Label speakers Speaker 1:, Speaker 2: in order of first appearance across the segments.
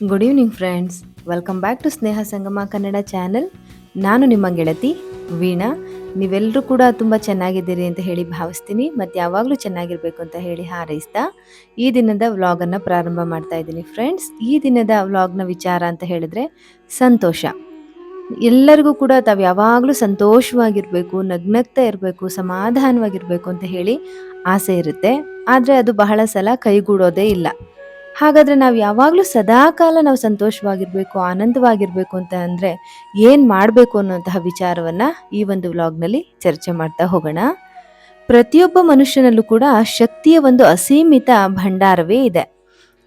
Speaker 1: Good evening friends welcome back to Sneha Sangama Kannada channel ನಾನು ನಿಮ್ಮ ಗೆಳತಿ ವೀಣಾ. ನೀವೆಲ್ಲರೂ ಕೂಡ ತುಂಬ ಚೆನ್ನಾಗಿದ್ದೀರಿ ಅಂತ ಹೇಳಿ ಭಾವಿಸ್ತೀನಿ. ಮತ್ತು ಯಾವಾಗಲೂ ಚೆನ್ನಾಗಿರಬೇಕು ಅಂತ ಹೇಳಿ ಹಾರೈಸ್ತಾ ಈ ದಿನದ ವ್ಲಾಗನ್ನು ಪ್ರಾರಂಭ ಮಾಡ್ತಾ ಇದ್ದೀನಿ ಫ್ರೆಂಡ್ಸ್ ಈ ದಿನದ ವ್ಲಾಗ್ನ ವಿಚಾರ ಅಂತ ಹೇಳಿದ್ರೆ ಸಂತೋಷ. ಎಲ್ಲರಿಗೂ ಕೂಡ ತಾವು ಯಾವಾಗಲೂ ಸಂತೋಷವಾಗಿರಬೇಕು, ನಗ್ನಗ್ತಾ ಇರಬೇಕು, ಸಮಾಧಾನವಾಗಿರಬೇಕು ಅಂತ ಹೇಳಿ ಆಸೆ ಇರುತ್ತೆ. ಆದರೆ ಅದು ಬಹಳ ಸಲ ಕೈಗೂಡೋದೇ ಇಲ್ಲ. ಹಾಗಾದ್ರೆ ನಾವು ಯಾವಾಗಲೂ ಸದಾಕಾಲ ನಾವು ಸಂತೋಷವಾಗಿರಬೇಕು, ಆನಂದವಾಗಿರಬೇಕು ಅಂತ ಅಂದರೆ ಏನು ಮಾಡಬೇಕು ಅನ್ನುವಂತಹ ವಿಚಾರವನ್ನ ಈ ಒಂದು ವ್ಲಾಗ್ನಲ್ಲಿ ಚರ್ಚೆ ಮಾಡ್ತಾ ಹೋಗೋಣ. ಪ್ರತಿಯೊಬ್ಬ ಮನುಷ್ಯನಲ್ಲೂ ಕೂಡ ಶಕ್ತಿಯ ಒಂದು ಅಸೀಮಿತ ಭಂಡಾರವೇ ಇದೆ.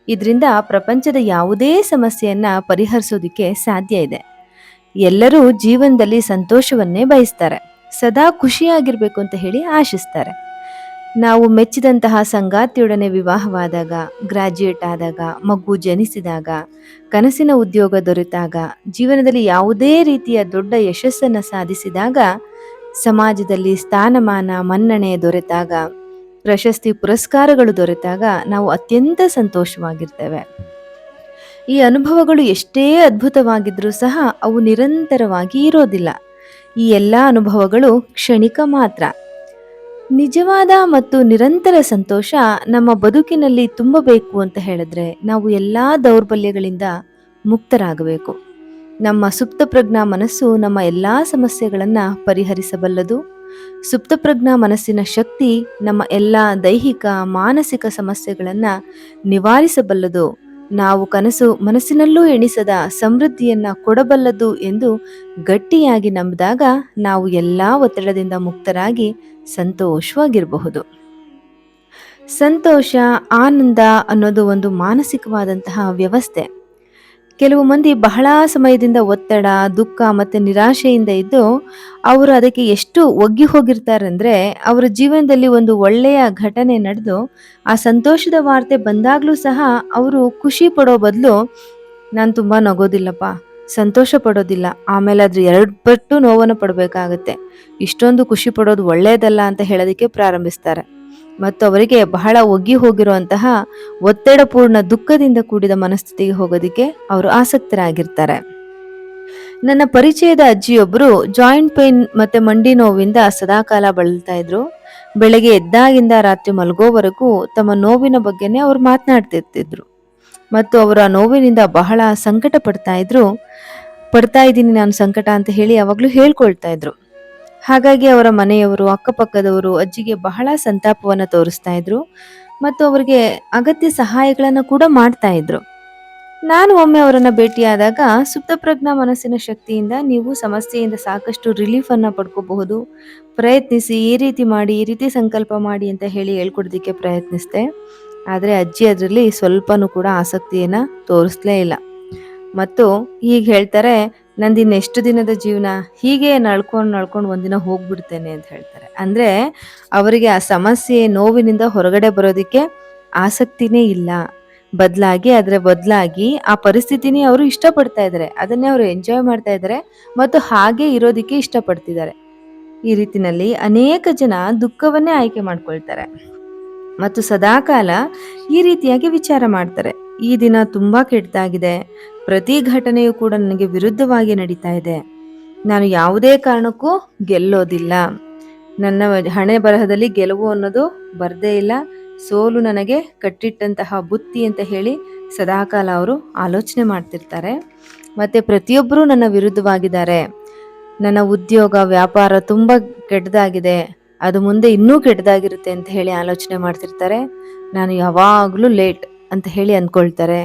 Speaker 1: ಇದರಿಂದ ಪ್ರಪಂಚದ ಯಾವುದೇ ಸಮಸ್ಯೆಯನ್ನು ಪರಿಹರಿಸೋದಕ್ಕೆ ಸಾಧ್ಯ ಇದೆ. ಎಲ್ಲರೂ ಜೀವನದಲ್ಲಿ ಸಂತೋಷವನ್ನೇ ಬಯಸ್ತಾರೆ. ಸದಾ ಖುಷಿಯಾಗಿರಬೇಕು ಅಂತ ಹೇಳಿ ಆಶಿಸ್ತಾರೆ. ನಾವು ಮೆಚ್ಚಿದಂತಹ ಸಂಗಾತಿಯೊಡನೆ ವಿವಾಹವಾದಾಗ ಗ್ರಾಜ್ಯುಯೇಟ್ ಆದಾಗ, ಮಗು ಜನಿಸಿದಾಗ, ಕನಸಿನ ಉದ್ಯೋಗ ದೊರೆತಾಗ, ಜೀವನದಲ್ಲಿ ಯಾವುದೇ ರೀತಿಯ ದೊಡ್ಡ ಯಶಸ್ಸನ್ನು ಸಾಧಿಸಿದಾಗ, ಸಮಾಜದಲ್ಲಿ ಸ್ಥಾನಮಾನ, ಮನ್ನಣೆ ದೊರೆತಾಗ, ಪ್ರಶಸ್ತಿ ಪುರಸ್ಕಾರಗಳು ದೊರೆತಾಗ ನಾವು ಅತ್ಯಂತ ಸಂತೋಷವಾಗಿರ್ತೇವೆ. ಈ ಅನುಭವಗಳು ಎಷ್ಟೇ ಅದ್ಭುತವಾಗಿದ್ರೂ ಸಹ ಅವು ನಿರಂತರವಾಗಿ ಇರೋದಿಲ್ಲ. ಈ ಎಲ್ಲ ಅನುಭವಗಳು ಕ್ಷಣಿಕ ಮಾತ್ರ. ನಿಜವಾದ ಮತ್ತು ನಿರಂತರ ಸಂತೋಷ ನಮ್ಮ ಬದುಕಿನಲ್ಲಿ ತುಂಬಬೇಕು ಅಂತ ಹೇಳಿದ್ರೆ ನಾವು ಎಲ್ಲ ದೌರ್ಬಲ್ಯಗಳಿಂದ ಮುಕ್ತರಾಗಬೇಕು. ನಮ್ಮ ಸುಪ್ತಪ್ರಜ್ಞಾ ಮನಸ್ಸು ನಮ್ಮ ಎಲ್ಲ ಸಮಸ್ಯೆಗಳನ್ನು ಪರಿಹರಿಸಬಲ್ಲದು. ಸುಪ್ತಪ್ರಜ್ಞಾ ಮನಸ್ಸಿನ ಶಕ್ತಿ ನಮ್ಮ ಎಲ್ಲ ದೈಹಿಕ, ಮಾನಸಿಕ ಸಮಸ್ಯೆಗಳನ್ನು ನಿವಾರಿಸಬಲ್ಲದು. ನಾವು ಕನಸು ಮನಸ್ಸಿನಲ್ಲೂ ಎಣಿಸದ ಸಮೃದ್ಧಿಯನ್ನು ಕೊಡಬಲ್ಲದು ಎಂದು ಗಟ್ಟಿಯಾಗಿ ನಂಬಿದಾಗ ನಾವು ಎಲ್ಲಾ ಒತ್ತಡದಿಂದ ಮುಕ್ತರಾಗಿ ಸಂತೋಷವಾಗಿರಬಹುದು. ಸಂತೋಷ, ಆನಂದ ಅನ್ನೋದು ಒಂದು ಮಾನಸಿಕವಾದಂತಹ ವ್ಯವಸ್ಥೆ. ಕೆಲವು ಮಂದಿ ಬಹಳ ಸಮಯದಿಂದ ಒತ್ತಡ, ದುಃಖ ಮತ್ತು ನಿರಾಶೆಯಿಂದ ಇದ್ದು ಅವರು ಅದಕ್ಕೆ ಎಷ್ಟು ಒಗ್ಗಿ ಹೋಗಿರ್ತಾರಂದ್ರೆ ಅವರ ಜೀವನದಲ್ಲಿ ಒಂದು ಒಳ್ಳೆಯ ಘಟನೆ ನಡೆದು ಆ ಸಂತೋಷದ ವಾರ್ತೆ ಬಂದಾಗಲೂ ಸಹ ಅವರು ಖುಷಿ ಪಡೋ ಬದಲು, ನಾನು ತುಂಬ ನಗೋದಿಲ್ಲಪ್ಪ ಸಂತೋಷ ಪಡೋದಿಲ್ಲ ಆಮೇಲೆ ಅದ್ರ ಎರಡು ಪಟ್ಟು ನೋವನ್ನು ಪಡಬೇಕಾಗತ್ತೆ. ಇಷ್ಟೊಂದು ಖುಷಿ ಪಡೋದು ಒಳ್ಳೆಯದಲ್ಲ ಅಂತ ಹೇಳೋದಕ್ಕೆ ಪ್ರಾರಂಭಿಸ್ತಾರೆ. ಮತ್ತು ಅವರಿಗೆ ಬಹಳ ಒಗ್ಗಿ ಹೋಗಿರುವಂತಹ ಒತ್ತಡಪೂರ್ಣ ದುಃಖದಿಂದ ಕೂಡಿದ ಮನಸ್ಥಿತಿಗೆ ಹೋಗೋದಕ್ಕೆ ಅವರು ಆಸಕ್ತರಾಗಿರ್ತಾರೆ. ನನ್ನ ಪರಿಚಯದ ಅಜ್ಜಿಯೊಬ್ಬರು ಜಾಯಿಂಟ್ ಪೇನ್ ಮತ್ತೆ ಮಂಡಿ ನೋವಿಂದ ಸದಾಕಾಲ ಬಳಲ್ತಾ ಇದ್ರು. ಬೆಳಗ್ಗೆ ಎದ್ದಾಗಿಂದ ರಾತ್ರಿ ಮಲಗೋವರೆಗೂ ತಮ್ಮ ನೋವಿನ ಬಗ್ಗೆನೇ ಅವ್ರು ಮಾತನಾಡ್ತಿರ್ತಿದ್ರು. ಮತ್ತು ಅವರ ನೋವಿನಿಂದ ಬಹಳ ಸಂಕಟ ಪಡ್ತಾ ಇದ್ರು. ಪಡ್ತಾ ಇದ್ದೀನಿ ನಾನು ಸಂಕಟ ಅಂತ ಹೇಳಿ ಯಾವಾಗಲೂ ಹೇಳ್ಕೊಳ್ತಾ ಇದ್ರು. ಹಾಗಾಗಿ ಅವರ ಮನೆಯವರು, ಅಕ್ಕಪಕ್ಕದವರು, ಅಜ್ಜಿಗೆ ಬಹಳ ಸಂತಾಪವನ್ನು ತೋರಿಸ್ತಾ ಇದ್ರು ಮತ್ತು ಅವರಿಗೆ ಅಗತ್ಯ ಸಹಾಯಗಳನ್ನು ಕೂಡ ಮಾಡ್ತಾ ಇದ್ರು. ನಾನು ಒಮ್ಮೆ ಅವರನ್ನು ಭೇಟಿಯಾದಾಗ ಸುಪ್ತಪ್ರಜ್ಞಾ ಮನಸ್ಸಿನ ಶಕ್ತಿಯಿಂದ ನೀವು ಸಮಸ್ಯೆಯಿಂದ ಸಾಕಷ್ಟು ರಿಲೀಫ್ ಅನ್ನ ಪಡ್ಕೋಬಹುದು. ಪ್ರಯತ್ನಿಸಿ, ಈ ರೀತಿ ಮಾಡಿ, ಈ ರೀತಿ ಸಂಕಲ್ಪ ಮಾಡಿ ಅಂತ ಹೇಳಿ ಹೇಳ್ಕೊಡೋದಕ್ಕೆ ಪ್ರಯತ್ನಿಸ್ದೆ. ಆದರೆ ಅಜ್ಜಿ ಅದರಲ್ಲಿ ಸ್ವಲ್ಪನೂ ಕೂಡ ಆಸಕ್ತಿಯನ್ನ ತೋರಿಸ್ಲೇ ಇಲ್ಲ. ಮತ್ತು ಹೀಗೆ ಹೇಳ್ತಾರೆ ನಂದು ಎಷ್ಟು ದಿನದ ಜೀವನ? ಹೀಗೆ ನಳ್ಕೊಂಡು ನಳ್ಕೊಂಡು ಒಂದಿನ ಹೋಗ್ಬಿಡ್ತೇನೆ ಅಂತ ಹೇಳ್ತಾರೆ. ಅಂದರೆ ಅವರಿಗೆ ಆ ಸಮಸ್ಯೆ ನೋವಿನಿಂದ ಹೊರಗಡೆ ಬರೋದಕ್ಕೆ ಆಸಕ್ತಿನೇ ಇಲ್ಲ. ಬದಲಾಗಿ ಅದರ ಬದಲಾಗಿ ಆ ಪರಿಸ್ಥಿತಿನೇ ಅವರು ಇಷ್ಟಪಡ್ತಾ ಇದ್ದಾರೆ ಅದನ್ನೇ ಅವರು ಎಂಜಾಯ್ ಮಾಡ್ತಾ ಇದ್ದಾರೆ ಮತ್ತು ಹಾಗೆ ಇರೋದಕ್ಕೆ ಇಷ್ಟಪಡ್ತಿದ್ದಾರೆ ಈ ರೀತಿನಲ್ಲಿ ಅನೇಕ ಜನ ದುಃಖವನ್ನೇ ಆಯ್ಕೆ ಮಾಡ್ಕೊಳ್ತಾರೆ. ಮತ್ತು ಸದಾಕಾಲ ಈ ರೀತಿಯಾಗಿ ವಿಚಾರ ಮಾಡ್ತಾರೆ. ಈ ದಿನ ತುಂಬಾ ಕೆಟ್ಟದಾಗಿದೆ. ಪ್ರತಿ ಘಟನೆಯು ಕೂಡ ನನಗೆ ವಿರುದ್ಧವಾಗಿ ನಡೀತಾ ಇದೆ. ನಾನು ಯಾವುದೇ ಕಾರಣಕ್ಕೂ ಗೆಲ್ಲೋದಿಲ್ಲ. ನನ್ನ ಹಣೆ ಬರಹದಲ್ಲಿ ಗೆಲುವು ಅನ್ನೋದು ಬರದೇ ಇಲ್ಲ. ಸೋಲು ನನಗೆ ಕಟ್ಟಿಟ್ಟಂತಹ ಬುತ್ತಿ ಅಂತ ಹೇಳಿ ಸದಾಕಾಲ ಅವರು ಆಲೋಚನೆ ಮಾಡ್ತಿರ್ತಾರೆ. ಮತ್ತೆ ಪ್ರತಿಯೊಬ್ಬರೂ ನನ್ನ ವಿರುದ್ಧವಾಗಿದ್ದಾರೆ. ನನ್ನ ಉದ್ಯೋಗ, ವ್ಯಾಪಾರ ತುಂಬ ಕೆಟ್ಟದಾಗಿದೆ. ಅದು ಮುಂದೆ ಇನ್ನೂ ಕೆಟ್ಟದಾಗಿರುತ್ತೆ ಅಂತ ಹೇಳಿ ಆಲೋಚನೆ ಮಾಡ್ತಿರ್ತಾರೆ. ನಾನು ಯಾವಾಗಲೂ ಲೇಟ್ ಅಂತ ಹೇಳಿ ಅಂದ್ಕೊಳ್ತಾರೆ.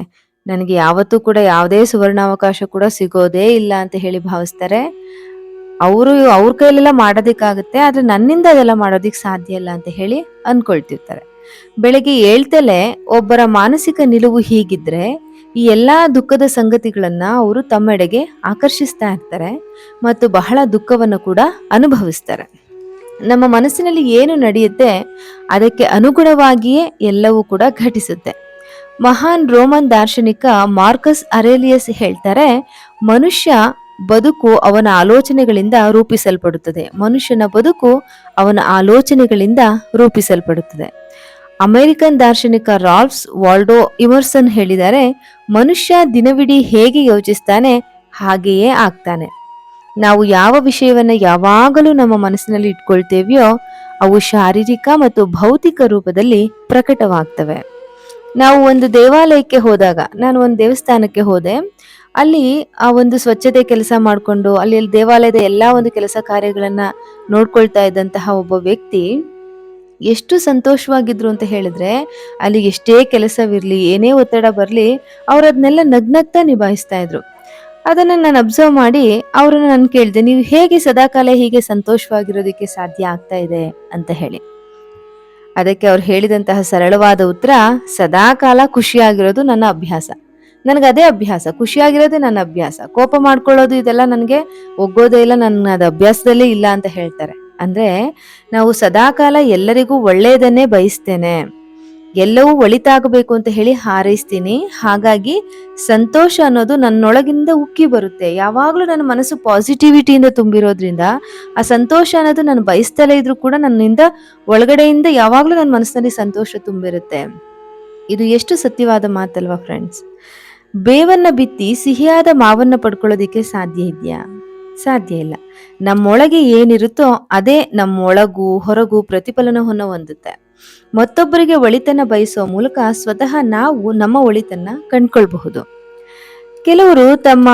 Speaker 1: ನನಗೆ ಯಾವತ್ತೂ ಕೂಡ ಯಾವುದೇ ಸುವರ್ಣಾವಕಾಶ ಕೂಡ ಸಿಗೋದೇ ಇಲ್ಲ ಅಂತ ಹೇಳಿ ಭಾವಿಸ್ತಾರೆ. ಅವರು ಅವ್ರ ಕೈಲೆಲ್ಲ ಮಾಡೋದಕ್ಕಾಗುತ್ತೆ, ಆದರೆ ನನ್ನಿಂದ ಅದೆಲ್ಲ ಮಾಡೋದಕ್ಕೆ ಸಾಧ್ಯ ಇಲ್ಲ ಅಂತ ಹೇಳಿ ಅಂದ್ಕೊಳ್ತಿರ್ತಾರೆ. ಬೆಳಗ್ಗೆ ಏಳ್ತಲೆ ಒಬ್ಬರ ಮಾನಸಿಕ ನಿಲುವು ಹೀಗಿದ್ರೆ ಈ ಎಲ್ಲ ದುಃಖದ ಸಂಗತಿಗಳನ್ನ ಅವರು ತಮ್ಮೆಡೆಗೆ ಆಕರ್ಷಿಸ್ತಾ ಇರ್ತಾರೆ ಮತ್ತು ಬಹಳ ದುಃಖವನ್ನು ಕೂಡ ಅನುಭವಿಸ್ತಾರೆ. ನಮ್ಮ ಮನಸ್ಸಿನಲ್ಲಿ ಏನು ನಡೆಯುತ್ತೆ, ಅದಕ್ಕೆ ಅನುಗುಣವಾಗಿಯೇ ಎಲ್ಲವೂ ಕೂಡ ಘಟಿಸುತ್ತೆ. ಮಹಾನ್ ರೋಮನ್ ದಾರ್ಶನಿಕ ಮಾರ್ಕಸ್ ಅರೇಲಿಯಸ್ ಹೇಳ್ತಾರೆ, ಮನುಷ್ಯ ಬದುಕು ಅವನ ಆಲೋಚನೆಗಳಿಂದ ರೂಪಿಸಲ್ಪಡುತ್ತದೆ. ಮನುಷ್ಯನ ಬದುಕು ಅವನ ಆಲೋಚನೆಗಳಿಂದ ರೂಪಿಸಲ್ಪಡುತ್ತದೆ. ಅಮೆರಿಕನ್ ದಾರ್ಶನಿಕ ರಾಲ್ಫ್ಸ್ ವಾಲ್ಡೋ ಇಮರ್ಸನ್ ಹೇಳಿದ್ದಾರೆ, ಮನುಷ್ಯ ದಿನವಿಡೀ ಹೇಗೆ ಯೋಚಿಸ್ತಾನೆ, ಹಾಗೆಯೇ ಆಗ್ತಾನೆ. ನಾವು ಯಾವ ವಿಷಯವನ್ನು ಯಾವಾಗಲೂ ನಮ್ಮ ಮನಸ್ಸಿನಲ್ಲಿ ಇಟ್ಕೊಳ್ತೇವೆಯೋ, ಅವು ಶಾರೀರಿಕ ಮತ್ತು ಭೌತಿಕ ರೂಪದಲ್ಲಿ ಪ್ರಕಟವಾಗ್ತವೆ. ನಾವು ಒಂದು ದೇವಾಲಯಕ್ಕೆ ಹೋದಾಗ, ನಾನು ಒಂದು ದೇವಸ್ಥಾನಕ್ಕೆ ಹೋದೆ. ಅಲ್ಲಿ ಆ ಒಂದು ಸ್ವಚ್ಛತೆ ಕೆಲಸ ಮಾಡಿಕೊಂಡು, ಅಲ್ಲಿ ದೇವಾಲಯದ ಎಲ್ಲ ಒಂದು ಕೆಲಸ ಕಾರ್ಯಗಳನ್ನು ನೋಡ್ಕೊಳ್ತಾ ಇದ್ದಂತಹ ಒಬ್ಬ ವ್ಯಕ್ತಿ ಎಷ್ಟು ಸಂತೋಷವಾಗಿದ್ರು ಅಂತ ಹೇಳಿದ್ರೆ, ಅಲ್ಲಿ ಎಷ್ಟೇ ಕೆಲಸವಿರಲಿ, ಏನೇ ಒತ್ತಡ ಬರಲಿ, ಅವ್ರು ಅದನ್ನೆಲ್ಲ ನಗ್ನಗ್ತಾ ನಿಭಾಯಿಸ್ತಾ ಇದ್ರು. ಅದನ್ನ ನಾನು ಅಬ್ಸರ್ವ್ ಮಾಡಿ ಅವ್ರನ್ನ ನಾನು ಕೇಳಿದೆ, ನೀವು ಹೇಗೆ ಸದಾಕಾಲ ಹೀಗೆ ಸಂತೋಷವಾಗಿರೋದಕ್ಕೆ ಸಾಧ್ಯ ಆಗ್ತಾ ಇದೆ? ಅಂತ ಹೇಳಿ. ಅದಕ್ಕೆ ಅವ್ರು ಹೇಳಿದಂತಹ ಸರಳವಾದ ಉತ್ತರ, ಸದಾಕಾಲ ಖುಷಿಯಾಗಿರೋದು ನನ್ನ ಅಭ್ಯಾಸ. ನನಗೆ ಅದೇ ಅಭ್ಯಾಸ, ಖುಷಿಯಾಗಿರೋದೇ ನನ್ನ ಅಭ್ಯಾಸ. ಕೋಪ ಮಾಡ್ಕೊಳ್ಳೋದು ಇದೆಲ್ಲ ನನಗೆ ಒಗ್ಗೋದೇ ಇಲ್ಲ ನನ್ನ ಅದು ಅಭ್ಯಾಸದಲ್ಲೇ ಇಲ್ಲ ಅಂತ ಹೇಳ್ತಾರೆ. ಅಂದ್ರೆ ನಾವು ಸದಾಕಾಲ ಎಲ್ಲರಿಗೂ ಒಳ್ಳೆಯದನ್ನೇ ಬಯಸ್ತೇನೆ. ಎಲ್ಲವೂ ಒಳಿತಾಗಬೇಕು ಅಂತ ಹೇಳಿ ಹಾರೈಸ್ತೀನಿ. ಹಾಗಾಗಿ ಸಂತೋಷ ಅನ್ನೋದು ನನ್ನೊಳಗಿಂದ ಉಕ್ಕಿ ಬರುತ್ತೆ. ಯಾವಾಗಲೂ ನನ್ನ ಮನಸ್ಸು ಪಾಸಿಟಿವಿಟಿಯಿಂದ ತುಂಬಿರೋದ್ರಿಂದ ಆ ಸಂತೋಷ ಅನ್ನೋದು ನಾನು ಬಯಸ್ತಲೇ ಇದ್ರೂ ಕೂಡ ನನ್ನಿಂದ ಒಳಗಡೆಯಿಂದ ಯಾವಾಗಲೂ ನನ್ನ ಮನಸ್ಸಿನಲ್ಲಿ ಸಂತೋಷ ತುಂಬಿರುತ್ತೆ. ಇದು ಎಷ್ಟು ಸತ್ಯವಾದ ಮಾತಲ್ವಾ ಫ್ರೆಂಡ್ಸ್ ಬೇವನ್ನ ಬಿತ್ತಿ ಸಿಹಿಯಾದ ಮಾವನ್ನ ಪಡ್ಕೊಳ್ಳೋದಿಕ್ಕೆ ಸಾಧ್ಯ ಇದೆಯಾ? ಸಾಧ್ಯ ಇಲ್ಲ. ನಮ್ಮೊಳಗೆ ಏನಿರುತ್ತೋ ಅದೇ ನಮ್ಮೊಳಗೂ ಹೊರಗೂ ಪ್ರತಿಫಲನವನ್ನು ಹೊಂದುತ್ತೆ. ಮತ್ತೊಬ್ಬರಿಗೆ ಒಳಿತನ್ನ ಬಯಸುವ ಮೂಲಕ ಸ್ವತಃ ನಾವು ನಮ್ಮ ಒಳಿತನ್ನ ಕಂಡ್ಕೊಳ್ಬಹುದು. ಕೆಲವರು ತಮ್ಮ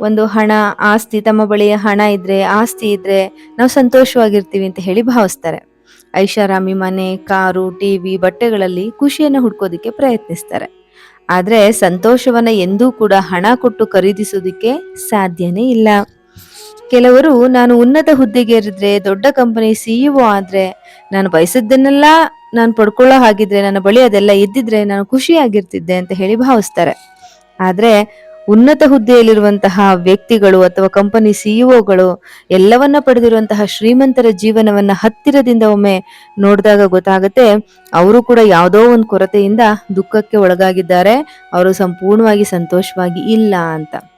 Speaker 1: ಒಂದು ಹಣ, ಆಸ್ತಿ, ತಮ್ಮ ಬಳಿ ಹಣ ಇದ್ರೆ, ಆಸ್ತಿ ಇದ್ರೆ ನಾವು ಸಂತೋಷವಾಗಿರ್ತೀವಿ ಅಂತ ಹೇಳಿ ಭಾವಿಸ್ತಾರೆ. ಐಷಾರಾಮಿ ಮನೆ, ಕಾರು ಟಿವಿ ಬಟ್ಟೆಗಳಲ್ಲಿ ಖುಷಿಯನ್ನು ಹುಡ್ಕೋದಿಕ್ಕೆ ಪ್ರಯತ್ನಿಸ್ತಾರೆ. ಆದರೆ ಸಂತೋಷವನ್ನ ಎಂದೂ ಕೂಡ ಹಣ ಕೊಟ್ಟು ಖರೀದಿಸೋದಿಕ್ಕೆ ಸಾಧ್ಯನೇ ಇಲ್ಲ. ಕೆಲವರು, ನಾನು ಉನ್ನತ ಹುದ್ದೆಗೇರಿದ್ರೆ, ದೊಡ್ಡ ಕಂಪನಿ ಸಿಇಒ ಆದ್ರೆ, ನಾನು ಬಯಸಿದ್ದನ್ನೆಲ್ಲ ನಾನು ಪಡ್ಕೊಳ್ಳೋ ಹಾಗಿದ್ರೆ, ನನ್ನ ಬಳಿ ಅದೆಲ್ಲ ಇದ್ದಿದ್ರೆ ನಾನು ಖುಷಿಯಾಗಿರ್ತಿದ್ದೆ, ಅಂತ ಹೇಳಿ ಭಾವಿಸ್ತಾರೆ. ಆದ್ರೆ, ಉನ್ನತ ಹುದ್ದೆಯಲ್ಲಿರುವಂತಹ ವ್ಯಕ್ತಿಗಳು ಅಥವಾ ಕಂಪನಿ ಸಿಇಒಗಳು ಎಲ್ಲವನ್ನ ಪಡೆದಿರುವಂತಹ ಶ್ರೀಮಂತರ ಜೀವನವನ್ನ ಹತ್ತಿರದಿಂದ ಒಮ್ಮೆ ನೋಡಿದಾಗ ಗೊತ್ತಾಗುತ್ತೆ, ಅವರು ಕೂಡ ಯಾವುದೋ ಒಂದು ಕೊರತೆಯಿಂದ ದುಃಖಕ್ಕೆ ಒಳಗಾಗಿದ್ದಾರೆ, ಅವರು ಸಂಪೂರ್ಣವಾಗಿ ಸಂತೋಷವಾಗಿ ಇಲ್ಲ ಅಂತ.